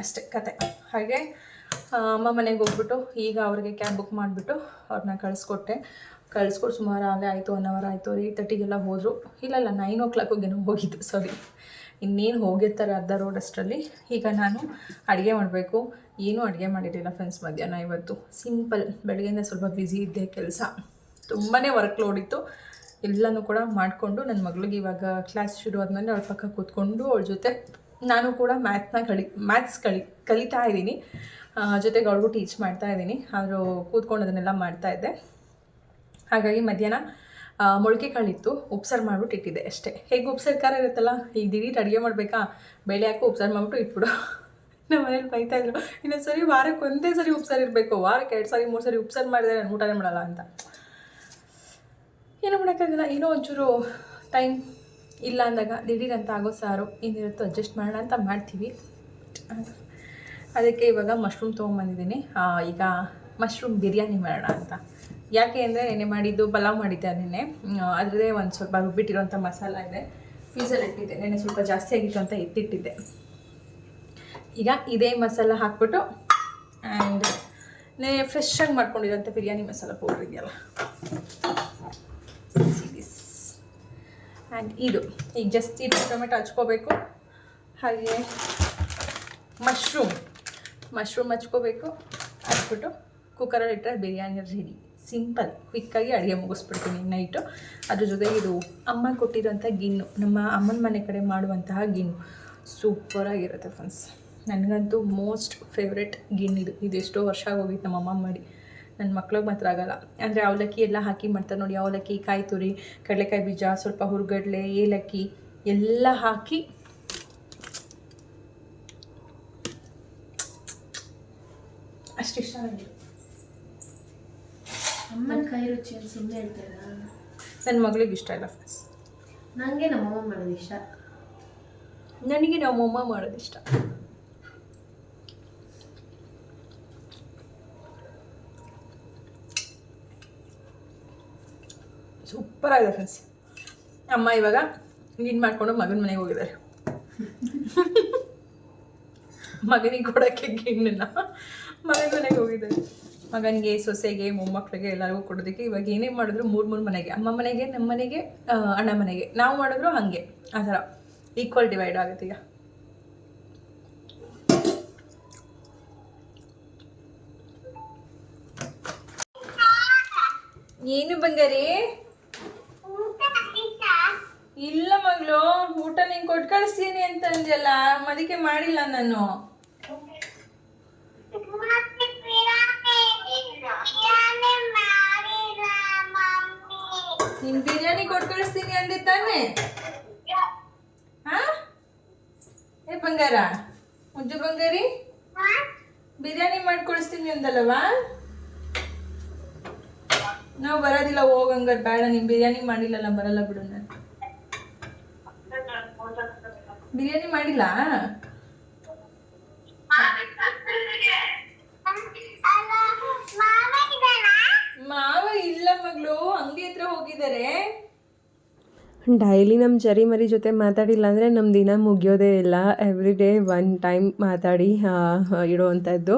Speaker 2: ಅಷ್ಟೇ ಕತೆ. ಹಾಗೆ ಅಮ್ಮ ಮನೆಗೆ ಹೋಗ್ಬಿಟ್ಟು ಈಗ ಅವ್ರಿಗೆ ಕ್ಯಾಬ್ ಬುಕ್ ಮಾಡಿಬಿಟ್ಟು ಅವ್ರನ್ನ ಕಳಿಸ್ಕೊಟ್ಟೆ. ಕಳಿಸ್ಕೊಟ್ಟು ಸುಮಾರು ಆಗಲೇ ಆಯಿತು ಒನ್ ಅವರ್ ಆಯಿತು ಏಯ್ಟ್ ತರ್ಟಿಗೆಲ್ಲ ಹೋದರು. ಇಲ್ಲ ಇಲ್ಲ ನೈನ್ ಓ ಕ್ಲಾಕ್ಗೇನೋ ಹೋಗಿದ್ದು ಸಾರಿ ಇನ್ನೇನು ಹೋಗಿರ್ತಾರೆ ಅರ್ಧ ರೋಡ್ ಅಷ್ಟರಲ್ಲಿ. ಈಗ ನಾನು ಅಡುಗೆ ಮಾಡಬೇಕು. ಏನೂ ಅಡುಗೆ ಮಾಡಿರಲಿಲ್ಲ ಫ್ರೆಂಡ್ಸ್ ಮಧ್ಯಾಹ್ನ ಇವತ್ತು. ಸಿಂಪಲ್ ಬೆಳಗ್ಗೆಯಿಂದ ಸ್ವಲ್ಪ ಬ್ಯುಸಿ ಇದ್ದೆ ಕೆಲಸ. ತುಂಬಾ ವರ್ಕ್ ಲೋಡ್ ಇತ್ತು. ಎಲ್ಲನೂ ಕೂಡ ಮಾಡಿಕೊಂಡು ನನ್ನ ಮಗಳಿಗೆ ಇವಾಗ ಕ್ಲಾಸ್ ಶುರು ಆದಮೇಲೆ ಅವಳ ಪಕ್ಕ ಕೂತ್ಕೊಂಡು ಅವಳ ಜೊತೆ ನಾನು ಕೂಡ ಮ್ಯಾಥ್ನ ಕಲಿ ಮ್ಯಾಥ್ಸ್ ಕಲಿ, ಕಲಿತಾ ಇದ್ದೀನಿ. ಜೊತೆಗೆ ಅವ್ರಿಗೂ ಟೀಚ್ ಮಾಡ್ತಾ ಇದ್ದೀನಿ. ಅವರು ಕೂತ್ಕೊಂಡು ಅದನ್ನೆಲ್ಲ ಮಾಡ್ತಾ ಇದ್ದೆ. ಹಾಗಾಗಿ ಮಧ್ಯಾಹ್ನ ಮೊಳಕೆ ಕಾಳಿತ್ತು. ಉಪ್ಸಾರು ಮಾಡ್ಬಿಟ್ಟು ಇಟ್ಟಿದ್ದೆ ಅಷ್ಟೇ. ಹೇಗೆ ಉಪ್ಸಾರು ಖಾರ ಇರುತ್ತಲ್ಲ, ಈಗ ದಿಢೀರ್ ಅಡುಗೆ ಮಾಡಬೇಕಾ? ಬೇಳೆ ಹಾಕು ಉಪ್ಸಾರು ಮಾಡ್ಬಿಟ್ಟು ಇಟ್ಬಿಡು. ನಮ್ಮ ಮನೇಲಿ ಬೈತಾ ಇದ್ರು ಇನ್ನೊಂದು ಸರಿ ವಾರಕ್ಕೆ ಒಂದೇ ಸರಿ ಉಪ್ಸಾರು ಇರಬೇಕು, ವಾರಕ್ಕೆ ಎರಡು ಸಾರಿ, ಮೂರು ಸರಿ ಉಪ್ಸಾರು ಮಾಡಿದರೆ ನಾನು ಊಟನೇ ಮಾಡಲ್ಲ ಅಂತ. ಏನೋ ಮಾಡೋಕ್ಕಾಗಲ್ಲ, ಏನೋ ಒಂಚೂರು ಟೈಮ್ ಇಲ್ಲ ಅಂದಾಗ ದಿಢೀರ್ ಅಂತ ಆಗೋ ಸಾರು ಏನಿರುತ್ತೋ ಅಡ್ಜಸ್ಟ್ ಮಾಡೋಣ ಅಂತ ಮಾಡ್ತೀವಿ. ಅದಕ್ಕೆ ಇವಾಗ ಮಶ್ರೂಮ್ ತೊಗೊಂಬಂದಿದ್ದೀನಿ ಈಗ ಮಶ್ರೂಮ್ ಬಿರಿಯಾನಿ ಮಾಡೋಣ ಅಂತ. ಯಾಕೆ ಅಂದರೆ ನೆನೆ ಮಾಡಿದ್ದು ಪಲಾವ್ ಮಾಡಿದ್ದೆ ನೆನೆ ಅದರದೇ ಒಂದು ಸ್ವಲ್ಪ ರುಬ್ಬಿಟ್ಟಿರೋಂಥ ಮಸಾಲ ಇದೆ. ಫ್ರೀಸಲ್ಲಿ ಇಟ್ಟಿದ್ದೆ. ನೆನೆ ಸ್ವಲ್ಪ ಜಾಸ್ತಿ ಆಗಿತ್ತು ಅಂತ ಎತ್ತಿಟ್ಟಿದ್ದೆ. ಈಗ ಇದೇ ಮಸಾಲ ಹಾಕ್ಬಿಟ್ಟು ಆ್ಯಂಡ್ ನೇ ಫ್ರೆಶ್ಶಾಗಿ ಮಾಡ್ಕೊಂಡಿರೋಂಥ ಬಿರಿಯಾನಿ ಮಸಾಲ ಪೌಡ್ರ್ ಇದೆಯಲ್ಲ. ಆ್ಯಂಡ್ ಇದು. ಈಗ ಜಸ್ಟ್ ಇದು ಟೊಮೆಟೊ ಹಚ್ಕೋಬೇಕು. ಹಾಗೆ ಮಶ್ರೂಮ್ ಮಶ್ರೂಮ್ ಹಚ್ಕೋಬೇಕು. ಹಚ್ಬಿಟ್ಟು ಕುಕ್ಕರಲ್ಲಿ ಇಟ್ಟರೆ ಬಿರಿಯಾನಿ ರೆಡಿ ಸಿಂಪಲ್, ಕ್ವಿಕ್ಕಾಗಿ ಅಡುಗೆ ಮುಗಿಸ್ಬಿಡ್ತೀನಿ ನೈಟು. ಅದ್ರ ಜೊತೆ ಇದು ಅಮ್ಮ ಕೊಟ್ಟಿರೋಂಥ ಗಿನ್ನು ನಮ್ಮ ಅಮ್ಮನ ಮನೆ ಕಡೆ ಮಾಡುವಂತಹ ಗಿಣ್ಣು. ಸೂಪರಾಗಿರುತ್ತೆ ಫ್ರೆಂಡ್ಸ್ ನನಗಂತೂ ಮೋಸ್ಟ್ ಫೇವ್ರೆಟ್ ಗಿಣ್ಣಿದು ಇದು. ಎಷ್ಟೋ ವರ್ಷ ಆಗೋಗಿತ್ತು ನಮ್ಮ ಅಮ್ಮ ಮಾಡಿ. ನನ್ನ ಮಕ್ಳಿಗೆ ಮಾತ್ರ ಆಗಲ್ಲ. ಅಂದರೆ ಅವಲಕ್ಕಿ ಎಲ್ಲ ಹಾಕಿ ಮಾಡ್ತಾರೆ ನೋಡಿ. ಅವಲಕ್ಕಿ, ಕಾಯಿ ತುರಿ, ಕಡಲೆಕಾಯಿ ಬೀಜ, ಸ್ವಲ್ಪ ಹುರುಗಡ್ಲೆ, ಏಲಕ್ಕಿ ಎಲ್ಲ ಹಾಕಿ ಅಷ್ಟಿಷ್ಟ ಆಗಿದೆ
Speaker 3: ಅಮ್ಮನ ಕೈ ರುಚಿ ಅಂತ ಸುಮ್ಮನೆ ಹೇಳ್ತೇನೆ
Speaker 2: ನನ್ನ ಮಗಳಿಗೆ ಇಷ್ಟ ಇಲ್ಲ. ಫ್ರೆಂಡ್ಸ್
Speaker 3: ನನಗೆ ನಮ್ಮಮ್ಮ ಮಾಡೋದು ಇಷ್ಟ.
Speaker 2: ನನಗೆ ನಮ್ಮಮ್ಮ ಮಾಡೋದು ಇಷ್ಟ. ಸೂಪರ್ ಆಗಿದೆ ಫ್ರೆಂಡ್ಸ್ ಅಮ್ಮ ಇವಾಗ ನೀನು ಮಾಡಿಕೊಂಡು ಮಗನ ಮನೆಗೆ ಹೋಗಿದ್ದಾರೆ. ಮಗನಿಗೆ ಕೊಡೋಕ್ಕೆ ಗಿಣ್ಣನ್ನ ಮಗನ ಮನೆಗೆ ಹೋಗಿದ್ದಾರೆ. ಮಗನಿಗೆ, ಸೊಸೆಗೆ ಮೊಮ್ಮಕ್ಕಳಿಗೆ ಎಲ್ಲರಿಗೂ ಕೊಡೋದಕ್ಕೆ ಇವಾಗ ಏನೇ ಮಾಡಿದ್ರು ಮೂರು ಮೂರು ಮನೆಗೆ. ಅಮ್ಮ ಮನೆಗೆ ನಮ್ಮ ಮನೆಗೆ ಅಣ್ಣ ಮನೆಗೆ. ನಾವು ಮಾಡಿದ್ರು ಹಾಗೆ. ಆ ಥರ. ಈಕ್ವಲ್ ಡಿವೈಡ್ ಆಗುತ್ತೆ ಈಗ. ಏನು ಬಂಗಾರಿ? ಇಲ್ಲ ಮಗಳು, ಊಟ ನೀನು ಕೊಟ್ಟು ಕಳಿಸ್ತೀನಿ ಅಂತ ಅಂದ್ಯಲ್ಲ ಅದಕ್ಕೆ ಮಾಡಿಲ್ಲ ನಾನು ನೀನ್ ಬಿರಿಯಾನಿ ಕೊಟ್ಟು ಕಳಿಸ್ತೀನಿ ಅಂದಿ ತಾನೆ ಹಾ ಏ ಬಂಗಾರ ಮುದ್ದು ಬಂಗಾರಿ ಬಿರಿಯಾನಿ ಮಾಡಿ ಕಳಿಸ್ತೀನಿ ಅಂದಲ್ಲವಾ ನಾವು ಬರೋದಿಲ್ಲ ಹೋಗಂಗಾರ ಬೇಡ, ನೀನ್ ಬಿರಿಯಾನಿ ಮಾಡಿಲ್ಲಲ್ಲ, ಬರಲ್ಲ ಬಿಡು ನಾನು. ಬಿರಿಯಾನಿ ಮಾಡಿಲ್ಲ? ಮಾವ ಇಲ್ಲ ಮಗಳು, ಅಂಗಡಿ ಹತ್ರ ಹೋಗಿದ್ದಾರೆ.
Speaker 1: ಡೈಲಿ ನಮ್ಮ ಜರಿ ಮರಿ ಜೊತೆ ಮಾತಾಡಿಲ್ಲ ಅಂದರೆ ನಮ್ಮ ದಿನ ಮುಗಿಯೋದೇ ಇಲ್ಲ. ಎವ್ರಿ ಡೇ ಒನ್ ಟೈಮ್ ಮಾತಾಡಿ ಇಡುವಂಥದ್ದು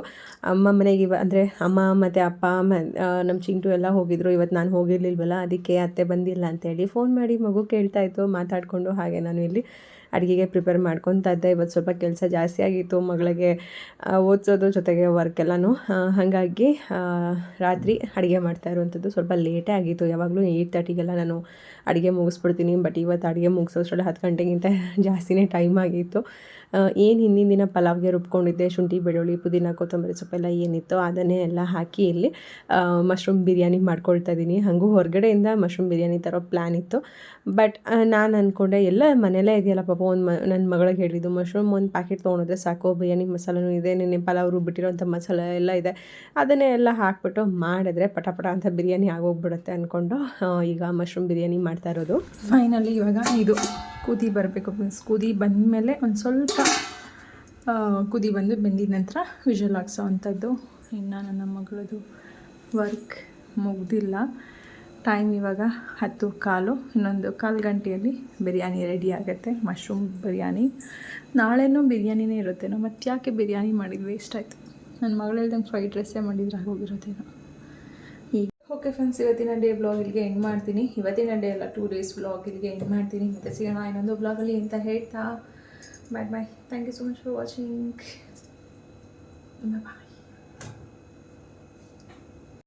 Speaker 1: ಅಮ್ಮ ಮನೆಗೆ ಇವ, ಅಂದರೆ ಅಮ್ಮ ಮತ್ತು ಅಪ್ಪ ಮ ನಮ್ಮ ಚಿಂಟು ಎಲ್ಲ ಹೋಗಿದ್ರು. ಇವತ್ತು ನಾನು ಹೋಗಿರ್ಲಿಲ್ವಲ್ಲ, ಅದಕ್ಕೆ ಅತ್ತೆ ಬಂದಿಲ್ಲ ಅಂತೇಳಿ ಫೋನ್ ಮಾಡಿ ಮಗು ಕೇಳ್ತಾ ಇತ್ತು, ಮಾತಾಡಿಕೊಂಡು ಹಾಗೆ ನಾನು ಇಲ್ಲಿ ಅಡುಗೆಗೆ ಪ್ರಿಪೇರ್ ಮಾಡ್ಕೊತಾ ಇದ್ದೆ. ಇವತ್ತು ಸ್ವಲ್ಪ ಕೆಲಸ ಜಾಸ್ತಿ ಆಗಿತ್ತು. ಮಗಳಿಗೆ ಓದಿಸೋದ್ರ ಓದಿಸೋದು ಜೊತೆಗೆ ವರ್ಕ್ ಎಲ್ಲನೂ. ಹಾಗಾಗಿ ರಾತ್ರಿ ಅಡುಗೆ ಮಾಡ್ತಾ ಇರುವಂಥದ್ದು ಸ್ವಲ್ಪ ಲೇಟೇ ಆಗಿತ್ತು. ಯಾವಾಗಲೂ ಏಯ್ಟ್ ತರ್ಟಿಗೆಲ್ಲ ನಾನು ಅಡುಗೆ ಮುಗಿಸ್ಬಿಡ್ತೀನಿ. ಬಟ್ ಇವತ್ತು ಅಡುಗೆ ಮುಗಿಸೋಷ್ಟ್ರಲ್ಲಿ ಹತ್ತು ಗಂಟೆಗಿಂತ ಜಾಸ್ತಿನೇ ಟೈಮ್ ಆಗಿತ್ತು. ಏನು ಹಿಂದಿನ ದಿನ ಪಲಾವ್ಗೆ ರುಬ್ಕೊಂಡಿದ್ದೆ. ಶುಂಠಿ, ಬೆಳ್ಳುಳ್ಳಿ, ಪುದೀನ, ಕೊತ್ತಂಬರಿ ಸೊಪ್ಪೆಲ್ಲ ಏನಿತ್ತು ಅದನ್ನೇ ಎಲ್ಲ ಹಾಕಿ ಇಲ್ಲಿ ಮಶ್ರೂಮ್ ಬಿರಿಯಾನಿ ಮಾಡ್ಕೊಳ್ತಾ ಇದ್ದೀನಿ. ಹಾಗೂ ಹೊರಗಡೆಯಿಂದ ಮಶ್ರೂಮ್ ಬಿರಿಯಾನಿ ತರೋ ಪ್ಲ್ಯಾನ್ ಇತ್ತು. ಬಟ್ ನಾನು ಅಂದ್ಕೊಂಡೆ ಎಲ್ಲ ಮನೆಯಲ್ಲೇ ಇದೆಯಲ್ಲ ಪಾಪ, ಒಂದು ಮ ನನ್ನ ಮಗಳಿಗೆ ಹೇಳಿದ್ದು ಮಶ್ರೂಮ್ ಒಂದು ಪ್ಯಾಕೆಟ್ ತೊಗೊಂಡಿದ್ರೆ ಸಾಕು, ಬಿರಿಯಾನಿ ಮಸಾಲನೂ ಇದೆ, ನಿನ್ನೆ ಪಲಾವ್ ರುಬ್ಬಿಟ್ಟಿರೋಂಥ ಮಸಾಲ ಎಲ್ಲ ಇದೆ. ಅದನ್ನೇ ಎಲ್ಲ ಹಾಕ್ಬಿಟ್ಟು ಮಾಡಿದ್ರೆ ಪಟ ಪಟ ಅಂತ ಬಿರಿಯಾನಿ ಆಗೋಗ್ಬಿಡುತ್ತೆ ಅಂದ್ಕೊಂಡು ಈಗ ಮಶ್ರೂಮ್ ಬಿರಿಯಾನಿ ಮಾಡ್ತಾ ಇರೋದು.
Speaker 2: ಫೈನಲಿ ಇವಾಗ ಇದು ಕುದಿ ಬರಬೇಕು. ಕುದಿ ಬಂದಮೇಲೆ ಒಂದು ಸ್ವಲ್ಪ ಕುದಿ ಬಂದು ಬೆಂದಿದ ನಂತರ ವಿಷಲ್ ಹಾಕ್ಸೋ ಅಂಥದ್ದು. ಇನ್ನು ನನ್ನ ಮಗಳದು ವರ್ಕ್ ಮುಗ್ದಿಲ್ಲ. ಟೈಮ್ ಇವಾಗ ಹತ್ತು ಕಾಲು, ಇನ್ನೊಂದು ಕಾಲು ಗಂಟೆಯಲ್ಲಿ ಬಿರಿಯಾನಿ ರೆಡಿ ಆಗುತ್ತೆ ಮಶ್ರೂಮ್ ಬಿರಿಯಾನಿ. ನಾಳೆನೂ ಬಿರಿಯಾನಿನೇ ಇರುತ್ತೇನೋ, ಮತ್ತು ಯಾಕೆ ಬಿರಿಯಾನಿ ಮಾಡಿದ್ವಿ ವೇಸ್ಟ್ ಆಯಿತು. ನನ್ನ ಮಗಳು ಫ್ರೈಡ್ ರೈಸೇ ಮಾಡಿದ್ರೆ ಆಗೋಗಿರೋದೇನೋ ಈಗ ಓಕೆ ಫ್ರೆಂಡ್ಸ್ ಇವತ್ತಿನ ಡೇ ಬ್ಲಾಗ್ ಇಲ್ಲಿಗೆ ಎಂಡ್ ಮಾಡ್ತೀನಿ. ಇವತ್ತಿನ ಡೇ ಅಲ್ಲ ಟೂ ಡೇಸ್ ಬ್ಲಾಗ್ ಇಲ್ಲಿಗೆ ಎಂಡ್ ಮಾಡ್ತೀನಿ. ಮತ್ತೆ ಸಿಗೋಣ ಇನ್ನೊಂದು ಬ್ಲಾಗಲ್ಲಿ ಅಂತ ಹೇಳ್ತಾ bye bye thank you so much for watching bye